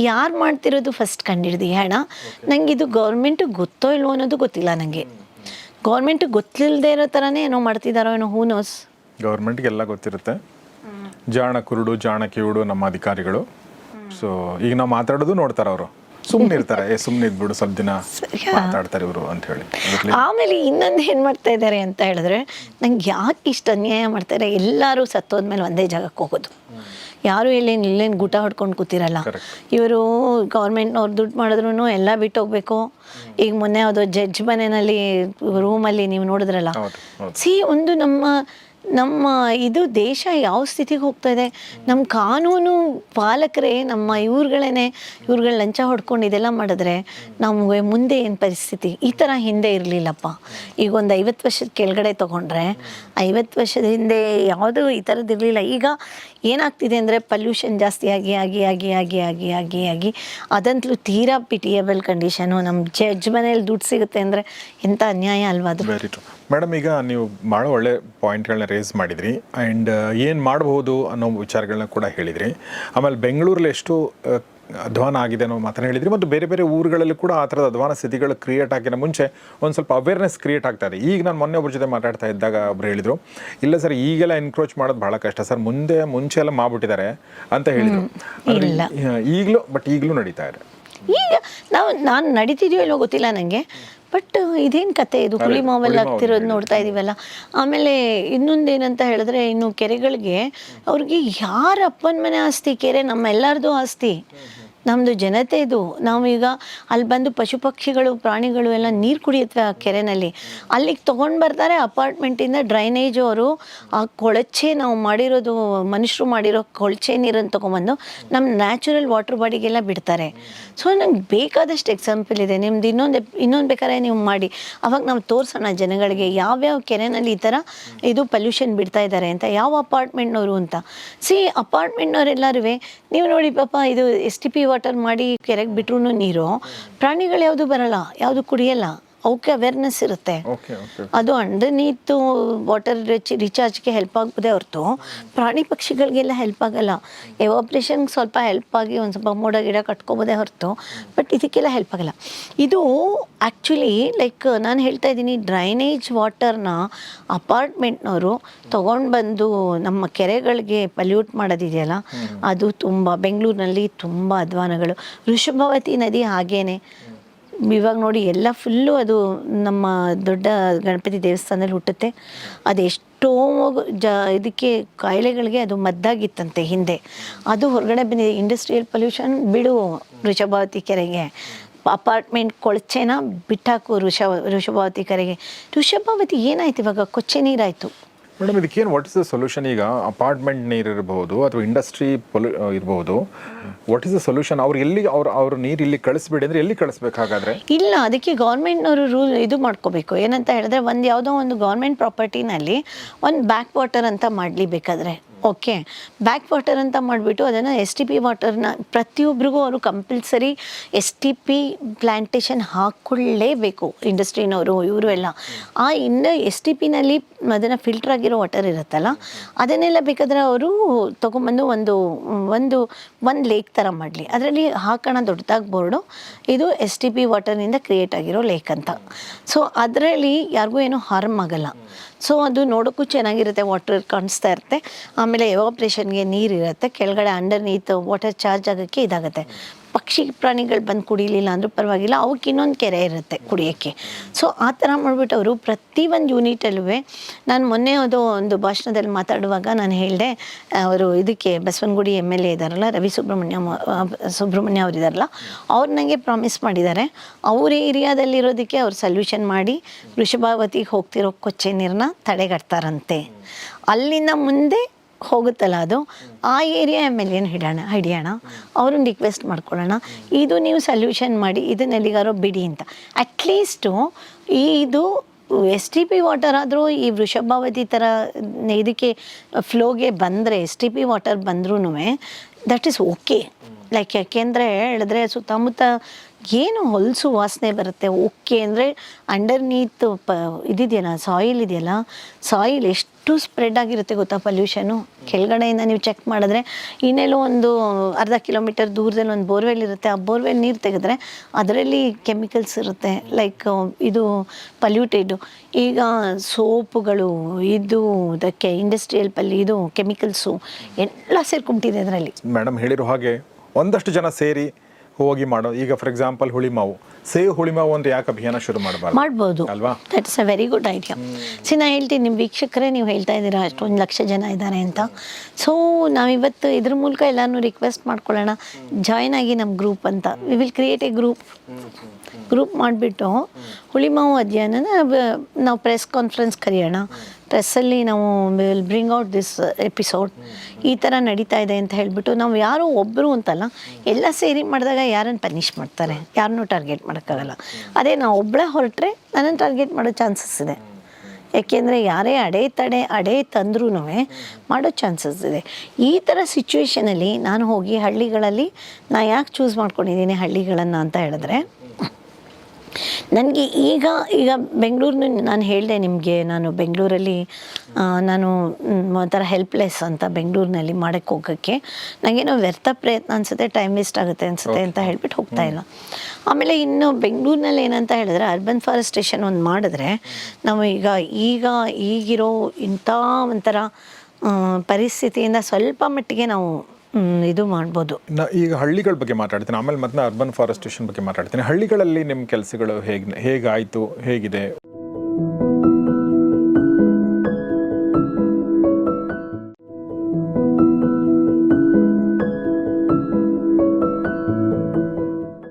ಯಾರು ಮಾಡ್ತಿರೋದು ಫಸ್ಟ್ ಕಂಡಿಡ್ದು ಹೇಳ ನನಗಿದು ಇದು ಗೌರ್ಮೆಂಟು ಗೊತ್ತೋ ಇಲ್ವೋ ಅನ್ನೋದು ಗೊತ್ತಿಲ್ಲ ನನಗೆ ಗೌರ್ಮೆಂಟ್ ಗೊತ್ತಿಲ್ಲದೆ ಇರೋ ಥರನೇ ಏನೋ ಮಾಡ್ತಿದ್ದಾರೋ ಏನೋ ಹೂ ನೋಸ್ ಗೌರ್ಮೆಂಟ್ಗೆಲ್ಲ ಗೊತ್ತಿರುತ್ತೆ. ಜಾಣ ಕುರುಡು ಜಾಣ ಕಿವುಡು ನಮ್ಮ ಅಧಿಕಾರಿಗಳು. ಸೊ ಈಗ ನಾವು ಮಾತಾಡೋದು ನೋಡ್ತಾರೆ ಅವರು. ಸುಮ್ಮನೆ ಇರ್ತಾರೆ. ಏ ಸುಮ್ಮನೆ ಇದ್ಬಿಡು ಸ್ವಲ್ಪ ದಿನ. ಮಾತಾಡ್ತಾರೆ ಇವರು ಅಂತ ಹೇಳಿ. ಆಮೇಲೆ ಇನ್ನೊಂದು ಏನು ಮಾಡ್ತಾ ಇದ್ದಾರೆ ಅಂತ ಹೇಳಿದ್ರೆ ನಂಗೆ ಯಾಕೆ ಇಷ್ಟು ಅನ್ಯಾಯ ಮಾಡ್ತಾರೆ? ಎಲ್ಲರೂ ಸತ್ತೋದ್ಮೇಲೆ ಒಂದೇ ಜಾಗಕ್ಕೆ ಹೋಗೋದು. ಯಾರು ಇಲ್ಲೇನು ಇಲ್ಲೇನು ಗೂಟ ಹೊಡ್ಕೊಂಡು ಕೂತಿರಲ್ಲ. ಇವರು ಗೌರ್ಮೆಂಟ್ನವ್ರು ದುಡ್ಡು ಮಾಡಿದ್ರು ಎಲ್ಲ ಬಿಟ್ಟು ಹೋಗ್ಬೇಕು. ಈಗ ಮೊನ್ನೆ ಅದು ಜಡ್ಜ್ ಮನೆಯಲ್ಲಿ ರೂಮಲ್ಲಿ ನೀವು ನೋಡಿದ್ರಲ್ಲ. ಸಿ ಒಂದು ನಮ್ಮ ನಮ್ಮ ಇದು ದೇಶ ಯಾವ ಸ್ಥಿತಿಗೆ ಹೋಗ್ತಾ ಇದೆ? ನಮ್ಮ ಕಾನೂನು ಪಾಲಕರೇ, ನಮ್ಮ ಇವ್ರುಗಳೇನೆ ಇವ್ರುಗಳು ಲಂಚ ಹೊಡ್ಕೊಂಡು ಇದೆಲ್ಲ ಮಾಡಿದ್ರೆ ನಮಗೆ ಮುಂದೆ ಏನು ಪರಿಸ್ಥಿತಿ? ಈ ಥರ ಹಿಂದೆ ಇರಲಿಲ್ಲಪ್ಪ. ಈಗ ಒಂದು ಐವತ್ತು ವರ್ಷದ ಕೆಳಗಡೆ ತೊಗೊಂಡ್ರೆ, ಐವತ್ತು ವರ್ಷದ ಹಿಂದೆ ಯಾವುದೂ ಈ ಥರದ್ದು ಇರಲಿಲ್ಲ. ಈಗ ಏನಾಗ್ತಿದೆ ಅಂದರೆ ಪಲ್ಯೂಷನ್ ಜಾಸ್ತಿ ಆಗಿ ಆಗಿ ಆಗಿ ಆಗಿ ಆಗಿ ಆಗಿ ಆಗಿ ಅದಂತಲೂ ತೀರಾ ಪಿಟಿಯಬಲ್ ಕಂಡೀಷನು ನಮ್ಮ ಜಡ್ಜ್ ಮನೇಲಿ ದುಡ್ಡು ಸಿಗುತ್ತೆ ಅಂದರೆ ಎಂಥ ಅನ್ಯಾಯ ಅಲ್ವಾ ಅದು? ಮೇಡಮ್ ಈಗ ನೀವು ಭಾಳ ಒಳ್ಳೆ ಪಾಯಿಂಟ್ಗಳನ್ನ ರೇಸ್ ಮಾಡಿದ್ರಿ ಆ್ಯಂಡ್ ಏನು ಮಾಡಬಹುದು ಅನ್ನೋ ವಿಚಾರಗಳನ್ನ ಕೂಡ ಹೇಳಿದ್ರಿ. ಆಮೇಲೆ ಬೆಂಗಳೂರಲ್ಲಿ ಎಷ್ಟು ಆ, ಅಧ್ವಾನ ಆಗಿದೆ ಅನ್ನೋ ಮಾತನ್ನು ಹೇಳಿದ್ರಿ ಮತ್ತು ಬೇರೆ ಬೇರೆ ಊರುಗಳಲ್ಲಿ ಕೂಡ ಆ ಥರದ ಅಧ್ವಾನ ಸ್ಥಿತಿಗಳು ಕ್ರಿಯೇಟ್ ಆಗಿನ ಮುಂಚೆ ಒಂದು ಸ್ವಲ್ಪ ಅವೇರ್ನೆಸ್ ಕ್ರಿಯೇಟ್ ಆಗ್ತಾ ಇದೆ. ಈಗ ನಾನು ಮೊನ್ನೆ ಒಬ್ಬರ ಜೊತೆ ಮಾತಾಡ್ತಾ ಇದ್ದಾಗ ಒಬ್ರು ಹೇಳಿದರು ಇಲ್ಲ ಸರ್ ಈಗೆಲ್ಲ ಎನ್ಕ್ರೋಚ್ ಮಾಡೋದು ಭಾಳ ಕಷ್ಟ ಸರ್ ಮುಂದೆ ಮುಂಚೆ ಎಲ್ಲ ಮಾಡ್ಬಿಟ್ಟಿದ್ದಾರೆ ಅಂತ ಹೇಳಿದರು. ಈಗಲೂ ಬಟ್ ಈಗಲೂ ನಡೀತಾ ಇದೆ. ಈಗ ನಾವು ನಾನು ನಡೀತಿದೆಯೋ ಇಲ್ಲೋ ಗೊತ್ತಿಲ್ಲ ನನಗೆ ಬಟ್ ಇದೇನು ಕತೆ ಇದು? ಹುಲಿ ಮಾವೆಲ್ಲ ಆಗ್ತಿರೋದು ನೋಡ್ತಾ ಇದೀವಲ್ಲ? ಆಮೇಲೆ ಇನ್ನೊಂದೇನಂತ ಹೇಳಿದ್ರೆ ಇನ್ನು ಕೆರೆಗಳಿಗೆ ಅವ್ರಿಗೆ ಯಾರ ಅಪ್ಪನ ಮನೆ ಆಸ್ತಿ ಕೆರೆ ನಮ್ಮ ಎಲ್ಲರದು ಆಸ್ತಿ. ನಮ್ಮದು ಜನತೆ ಇದು. ನಾವೀಗ ಅಲ್ಲಿ ಬಂದು ಪಶು ಪಕ್ಷಿಗಳು, ಪ್ರಾಣಿಗಳು ಎಲ್ಲ ನೀರು ಕುಡಿಯುತ್ತವೆ ಆ ಕೆರೆನಲ್ಲಿ. ಅಲ್ಲಿಗೆ ತೊಗೊಂಡು ಬರ್ತಾರೆ ಅಪಾರ್ಟ್ಮೆಂಟಿಂದ ಡ್ರೈನೇಜ್ ಅವರು. ಆ ಕೊಳಚೆ ನಾವು ಮಾಡಿರೋದು ಮನುಷ್ಯರು ಮಾಡಿರೋ ಕೊಳಚೆ ನೀರನ್ನು ತೊಗೊಂಬಂದು ನಮ್ಮ ನ್ಯಾಚುರಲ್ ವಾಟರ್ ಬಾಡಿಗೆಲ್ಲ ಬಿಡ್ತಾರೆ. ಸೊ ನಂಗೆ ಬೇಕಾದಷ್ಟು ಎಕ್ಸಾಂಪಲ್ ಇದೆ. ನಿಮ್ದು ಇನ್ನೊಂದು ಇನ್ನೊಂದು ಬೇಕಾದ್ರೆ ನೀವು ಮಾಡಿ. ಅವಾಗ ನಾವು ತೋರಿಸೋಣ ಜನಗಳಿಗೆ ಯಾವ್ಯಾವ ಕೆರೆನಲ್ಲಿ ಈ ಥರ ಇದು ಪಲ್ಯೂಷನ್ ಬಿಡ್ತಾ ಇದ್ದಾರೆ ಅಂತ. ಯಾವ ಅಪಾರ್ಟ್ಮೆಂಟ್ನವರು ಅಂತ. ಸಿ ಅಪಾರ್ಟ್ಮೆಂಟ್ನವರೆಲ್ಲರೂ ನೀವು ನೋಡಿ ಪಾಪ ಇದು ಎಸ್ ಟಿ ಪಿ ವಾಟರ್ ಮಾಡಿ ಕೆರೆಗೆ ಬಿಟ್ರೂ ನೀರು, ಪ್ರಾಣಿಗಳು ಯಾವುದು ಬರಲ್ಲ, ಯಾವುದು ಕುಡಿಯಲ್ಲ. ಅವಕ್ಕೆ ಅವೇರ್ನೆಸ್ ಇರುತ್ತೆ. ಅದು ಅಂಡರ್ನೀತ್ ವಾಟರ್ ರಿಚಾರ್ಜ್ಗೆ ಹೆಲ್ಪ್ ಆಗ್ಬೋದೇ ಹೊರತು ಪ್ರಾಣಿ ಪಕ್ಷಿಗಳಿಗೆಲ್ಲ ಹೆಲ್ಪ್ ಆಗಲ್ಲ. ಎವಾಪ್ರೇಷನ್ಗೆ ಸ್ವಲ್ಪ ಹೆಲ್ಪ್ ಆಗಿ ಒಂದು ಸ್ವಲ್ಪ ಮೋಡ ಗಿಡ ಕಟ್ಕೋಬೋದೇ ಹೊರತು ಬಟ್ ಇದಕ್ಕೆಲ್ಲ ಹೆಲ್ಪ್ ಆಗಲ್ಲ. ಇದು ಆ್ಯಕ್ಚುಲಿ ಲೈಕ್ ನಾನು ಹೇಳ್ತಾ ಇದ್ದೀನಿ ಡ್ರೈನೇಜ್ ವಾಟರ್ನ ಅಪಾರ್ಟ್ಮೆಂಟ್ನವರು ತೊಗೊಂಡು ಬಂದು ನಮ್ಮ ಕೆರೆಗಳಿಗೆ ಪಲ್ಯೂಟ್ ಮಾಡೋದಿದೆಯಲ್ಲ ಅದು ತುಂಬ ಬೆಂಗಳೂರಿನಲ್ಲಿ ತುಂಬ ಅಧ್ವಾನಗಳು. ವೃಷಭಾವತಿ ನದಿ ಹಾಗೇನೆ. ಇವಾಗ ನೋಡಿ ಎಲ್ಲ ಫುಲ್ಲು ಅದು ನಮ್ಮ ದೊಡ್ಡ ಗಣಪತಿ ದೇವಸ್ಥಾನದಲ್ಲಿ ಹುಟ್ಟುತ್ತೆ. ಅದೆಷ್ಟೋ ಜ, ಇದಕ್ಕೆ ಕಾಯಿಲೆಗಳಿಗೆ ಅದು ಮದ್ದಾಗಿತ್ತಂತೆ ಹಿಂದೆ. ಅದು ಹೊರಗಡೆ ಬಂದಿದೆ. ಇಂಡಸ್ಟ್ರಿಯಲ್ ಪೊಲ್ಯೂಷನ್ ಬಿಡು ವೃಷಭಾವತಿ ಕೆರೆಗೆ. ಅಪಾರ್ಟ್ಮೆಂಟ್ ಕೊಳಚೆನ ಬಿಟ್ಟಾಕು ಋಷ ವೃಷಭಾವತಿ ಕೆರೆಗೆ. ವೃಷಭಾವತಿ ಏನಾಯ್ತು ಇವಾಗ? ಕೊಚ್ಚೆ ನೀರಾಯಿತು. ಮೇಡಮ್ ಇದಕ್ಕೇನು ವಾಟ್ ಇಸ್ ದ ಸೊಲ್ಯೂಷನ್ ಈಗ ಅಪಾರ್ಟ್ಮೆಂಟ್ ನೀರು ಇರಬಹುದು ಅಥವಾ ಇಂಡಸ್ಟ್ರಿ ಪೊಲ್ಯೂ ಇರಬಹುದು ವಾಟ್ ಇಸ್ ದ ಸೊಲ್ಯೂಷನ್ ಅವ್ರು ಎಲ್ಲಿ, ಅವ್ರು, ಅವ್ರ ನೀರು ಇಲ್ಲಿ ಕಳಿಸ್ಬೇಡಿ ಅಂದ್ರೆ ಎಲ್ಲಿ ಕಳಿಸ್ಬೇಕಾಗಾದ್ರೆ? ಇಲ್ಲ, ಅದಕ್ಕೆ ಗೌರ್ಮೆಂಟ್ನವರು ರೂಲ್ ಇದು ಮಾಡ್ಕೋಬೇಕು. ಏನಂತ ಹೇಳಿದ್ರೆ, ಒಂದು ಯಾವುದೋ ಒಂದು ಗೌರ್ಮೆಂಟ್ ಪ್ರಾಪರ್ಟಿನಲ್ಲಿ ಒಂದು ಬ್ಯಾಕ್ ವಾಟರ್ ಅಂತ ಮಾಡಲಿ ಬೇಕಾದರೆ ಓಕೆ. ಬ್ಯಾಕ್ ವಾಟರ್ ಅಂತ ಮಾಡಿಬಿಟ್ಟು ಅದನ್ನು ಎಸ್ ಟಿ ಪಿ ವಾಟರ್ನ ಪ್ರತಿಯೊಬ್ಬರಿಗೂ ಅವರು compulsory S T P plantation ಹಾಕ್ಕೊಳ್ಳೇಬೇಕು ಇಂಡಸ್ಟ್ರಿನವರು ಇವರು ಎಲ್ಲ ಆ ಇನ್ನು ಎಸ್ ಟಿ ಪಿನಲ್ಲಿ ಅದನ್ನು ಫಿಲ್ಟರ್ ಆಗಿರೋ ವಾಟರ್ ಇರುತ್ತಲ್ಲ, ಅದನ್ನೆಲ್ಲ ಬೇಕಾದರೆ ಅವರು ತೊಗೊಂಬಂದು ಒಂದು ಒಂದು ಒಂದು ಲೇಕ್ ಥರ ಮಾಡಲಿ. ಅದರಲ್ಲಿ ಹಾಕೋಣ ದೊಡ್ಡದಾಗಿ ಬೋರ್ಡು. ಇದು ಎಸ್ ಟಿ ಪಿ ವಾಟರ್ನಿಂದ ಕ್ರಿಯೇಟ್ ಆಗಿರೋ ಲೇಕ್ ಅಂತ. ಸೊ, ಅದರಲ್ಲಿ ಯಾರಿಗೂ ಏನೂ ಹಾರ್ಮ್ ಆಗಲ್ಲ. ಸೊ ಅದು ನೋಡೋಕ್ಕೂ ಚೆನ್ನಾಗಿರುತ್ತೆ ವಾಟರ್ ಕಾಣಿಸ್ತಾ ಇರುತ್ತೆ. ಆಮೇಲೆ ಎವಾಪ್ರೇಷನ್ಗೆ ನೀರು ಇರುತ್ತೆ ಕೆಳಗಡೆ ಅಂಡರ್ ನೀತ್ ವಾಟರ್ ಚಾರ್ಜ್ ಆಗೋಕ್ಕೆ ಇದಾಗುತ್ತೆ. ಪಕ್ಷಿ ಪ್ರಾಣಿಗಳು ಬಂದು ಕುಡಿಲಿಲ್ಲ ಅಂದರೂ ಪರವಾಗಿಲ್ಲ, ಅವಕ್ಕೆ ಇನ್ನೊಂದು ಕೆರೆ ಇರುತ್ತೆ ಕುಡಿಯೋಕ್ಕೆ. ಸೊ ಆ ಥರ ಮಾಡಿಬಿಟ್ಟು ಅವರು ಪ್ರತಿ ಒಂದು ಯೂನಿಟಲ್ಲೂ ನಾನು ಮೊನ್ನೆ ಅದು ಒಂದು ಭಾಷಣದಲ್ಲಿ ಮಾತಾಡುವಾಗ ನಾನು ಹೇಳಿದೆ ಅವರು ಇದಕ್ಕೆ ಬಸವನಗುಡಿ ಎಂ ಎಲ್ ಎ ಇದ್ದಾರಲ್ಲ ರವಿ ಸುಬ್ರಹ್ಮಣ್ಯ ಸುಬ್ರಹ್ಮಣ್ಯ ಅವರು ಇದ್ದಾರಲ್ಲ ಅವ್ರು ನನಗೆ ಪ್ರಾಮಿಸ್ ಮಾಡಿದ್ದಾರೆ, ಅವ್ರ ಏರಿಯಾದಲ್ಲಿರೋದಕ್ಕೆ ಅವ್ರು ಸಲ್ಯೂಷನ್ ಮಾಡಿ ವೃಷಭಾವತಿಗೆ ಹೋಗ್ತಿರೋ ಕೊಚ್ಚೆ ನೀರನ್ನ ತಡೆಗಟ್ತಾರಂತೆ. ಅಲ್ಲಿಂದ ಮುಂದೆ ಹೋಗುತ್ತಲ್ಲ ಅದು, ಆ ಏರಿಯಾ ಎಂ ಎಲ್ ಎನ್ ಹಿಡೋಣ, ಹಿಡಿಯೋಣ? ಅವ್ರನ್ನ ರಿಕ್ವೆಸ್ಟ್ ಮಾಡ್ಕೊಳ್ಳೋಣ. ಇದು ನೀವು ಸಲ್ಯೂಷನ್ ಮಾಡಿ ಎಲ್ಲಿಗಾರೋ ಬಿಡಿ ಅಂತ. ಅಟ್ಲೀಸ್ಟು ಇದು ಎಸ್ ಟಿ ಪಿ ವಾಟರ್ ಆದರೂ ಈ ವೃಷಭಾವತಿ ಥರ ಇದಕ್ಕೆ ಫ್ಲೋಗೆ ಬಂದರೆ ಎಸ್ ಟಿ ಪಿ ವಾಟರ್ ಬಂದ್ರೂ ದಟ್ ಈಸ್ ಓಕೆ ಲೈಕ್ ಯಾಕೆಂದರೆ ಹೇಳಿದ್ರೆ ಸುತ್ತಮುತ್ತ ಏನು ಹೊಲಸು ವಾಸನೆ ಬರುತ್ತೆ? ಓಕೆ ಅಂದರೆ ಅಂಡರ್ನೀತ್ ಪ ಇದಿದೆಯಲ್ಲ ಸಾಯಿಲ್ ಇದೆಯಲ್ಲ ಸಾಯಿಲ್ ಎಷ್ಟು ಸ್ಪ್ರೆಡ್ ಆಗಿರುತ್ತೆ ಗೊತ್ತಾ ಪಲ್ಯೂಷನು ಕೆಳಗಡೆಯಿಂದ ನೀವು ಚೆಕ್ ಮಾಡಿದ್ರೆ ಇನ್ನೆಲ್ಲೋ ಒಂದು ಅರ್ಧ ಕಿಲೋಮೀಟರ್ ದೂರದಲ್ಲಿ ಒಂದು ಬೋರ್ವೆಲ್ ಇರುತ್ತೆ. ಆ ಬೋರ್ವೆಲ್ ನೀರು ತೆಗೆದ್ರೆ ಅದರಲ್ಲಿ ಕೆಮಿಕಲ್ಸ್ ಇರುತ್ತೆ. ಲೈಕ್ ಇದು ಪಲ್ಯೂಟೆಡು ಈಗ ಸೋಪುಗಳು, ಇದು ಇದಕ್ಕೆ ಇಂಡಸ್ಟ್ರಿಯಲ್ ಪಲ್ಲಿ ಇದು ಕೆಮಿಕಲ್ಸು ಎಲ್ಲ ಸೇರ್ಕೊಂಬಿಟ್ಟಿದೆ ಅದರಲ್ಲಿ. ಮೇಡಮ್ ಹೇಳಿರೋ ಹಾಗೆ ಒಂದಷ್ಟು ಜನ ಸೇರಿ ಹೋಗಿ ಮಾಡೋ ಈಗ for example Hulimavu. Save Hulimavu ಅಂತ ಯಾಕೆ ಅಭಿಯಾನ ಶುರು ಮಾಡಬಾರ್ದು? ಮಾಡ್ಬೋದು. ಅಲ್ವಾ? That's a very good idea see ನಾ ಹೇಳ್ತೀನಿ ನಿಮ್ಮ ವೀಕ್ಷಕರೇ ನೀವು ಹೇಳ್ತಾ ಇದ್ದೀರಾ ಅಷ್ಟೊಂದು ಲಕ್ಷ ಜನ ಇದ್ದಾರೆ ಅಂತ. ಸೊ ನಾವಿವತ್ತು ಇದ್ರ ಮೂಲಕ ಎಲ್ಲರೂ ರಿಕ್ವೆಸ್ಟ್ ಮಾಡ್ಕೊಳ್ಳೋಣ. ಜಾಯ್ನ್ ಆಗಿ ನಮ್ಮ ಗ್ರೂಪ್ ಅಂತ. We will create a group group ಮಾಡಿಬಿಟ್ಟು ಹುಳಿಮಾವು ಅಧ್ಯಯನನ ವ- ನಾವು ಪ್ರೆಸ್ ಕಾನ್ಫರೆನ್ಸ್ ಕರೆಯೋಣ. ಪ್ರೆಸ್ಸಲ್ಲಿ ನಾವು will bring out this episode. ಈ ಥರ ನಡೀತಾ ಇದೆ ಅಂತ ಹೇಳಿಬಿಟ್ಟು ನಾವು ಯಾರೋ ಒಬ್ಬರು ಅಂತಲ್ಲ, ಎಲ್ಲ ಸೇರಿ ಮಾಡಿದಾಗ ಯಾರನ್ನು ಪನಿಷ್ ಮಾಡ್ತಾರೆ, ಯಾರನ್ನೂ ಟಾರ್ಗೆಟ್ ಮಾಡೋಕ್ಕಾಗಲ್ಲ. ಅದೇ ನಾವು ಒಬ್ಬಳೇ ಹೊರಟ್ರೆ ನನ್ನನ್ನು ಟಾರ್ಗೆಟ್ ಮಾಡೋ ಚಾನ್ಸಸ್ ಇದೆ. ಯಾಕೆಂದರೆ ಯಾರೇ ಅಡೆ ತಡೆ ಅಡೆ ತಂದ್ರೂ ಮಾಡೋ ಚಾನ್ಸಸ್ ಇದೆ. ಈ ಥರ ಸಿಚುವೇಷನಲ್ಲಿ ನಾನು ಹೋಗಿ ಹಳ್ಳಿಗಳಲ್ಲಿ ನಾ ಯಾಕೆ ಚೂಸ್ ಮಾಡ್ಕೊಂಡಿದ್ದೀನಿ ಹಳ್ಳಿಗಳನ್ನು ಅಂತ ಹೇಳಿದ್ರೆ ನನಗೆ ಈಗ ಈಗ ಬೆಂಗಳೂರಿನ ನಾನು ಹೇಳಿದೆ ನಿಮಗೆ ನಾನು ಬೆಂಗಳೂರಲ್ಲಿ ನಾನು ಒಂಥರ ಹೆಲ್ಪ್ಲೆಸ್ ಅಂತ ಬೆಂಗಳೂರಿನಲ್ಲಿ ಮಾಡೋಕ್ಕೆ ಹೋಗೋಕ್ಕೆ. ನನಗೇನೋ ವ್ಯರ್ಥ ಪ್ರಯತ್ನ ಅನಿಸುತ್ತೆ ಟೈಮ್ ವೇಸ್ಟ್ ಆಗುತ್ತೆ ಅನಿಸುತ್ತೆ ಅಂತ ಹೇಳ್ಬಿಟ್ಟು ಹೋಗ್ತಾ ಇಲ್ಲ. ಆಮೇಲೆ ಇನ್ನು ಬೆಂಗಳೂರಿನಲ್ಲಿ ಏನಂತ ಹೇಳಿದ್ರೆ ಅರ್ಬನ್ ಫಾರೆಸ್ಟೇಷನ್ ಒಂದು ಮಾಡಿದ್ರೆ ನಾವು ಈಗ ಈಗ ಈಗಿರೋ ಇಂಥ ಒಂಥರ ಪರಿಸ್ಥಿತಿಯಿಂದ ಸ್ವಲ್ಪ ಮಟ್ಟಿಗೆ ನಾವು ಇದು ಮಾಡ್ಬೋದು. ಈಗ ಹಳ್ಳಿಗಳ ಬಗ್ಗೆ ಮಾತಾಡ್ತೀನಿ. ಆಮೇಲೆ ಮತ್ತೆ ಅರ್ಬನ್ ಫಾರೆಸ್ಟೇಷನ್ ಬಗ್ಗೆ ಮಾತಾಡ್ತೀನಿ. ಹಳ್ಳಿಗಳಲ್ಲಿ ನಿಮ್ಮ ಕೆಲಸಗಳು ಹೇಗೆ, ಹೇಗಾಯಿತು, ಹೇಗಿದೆ?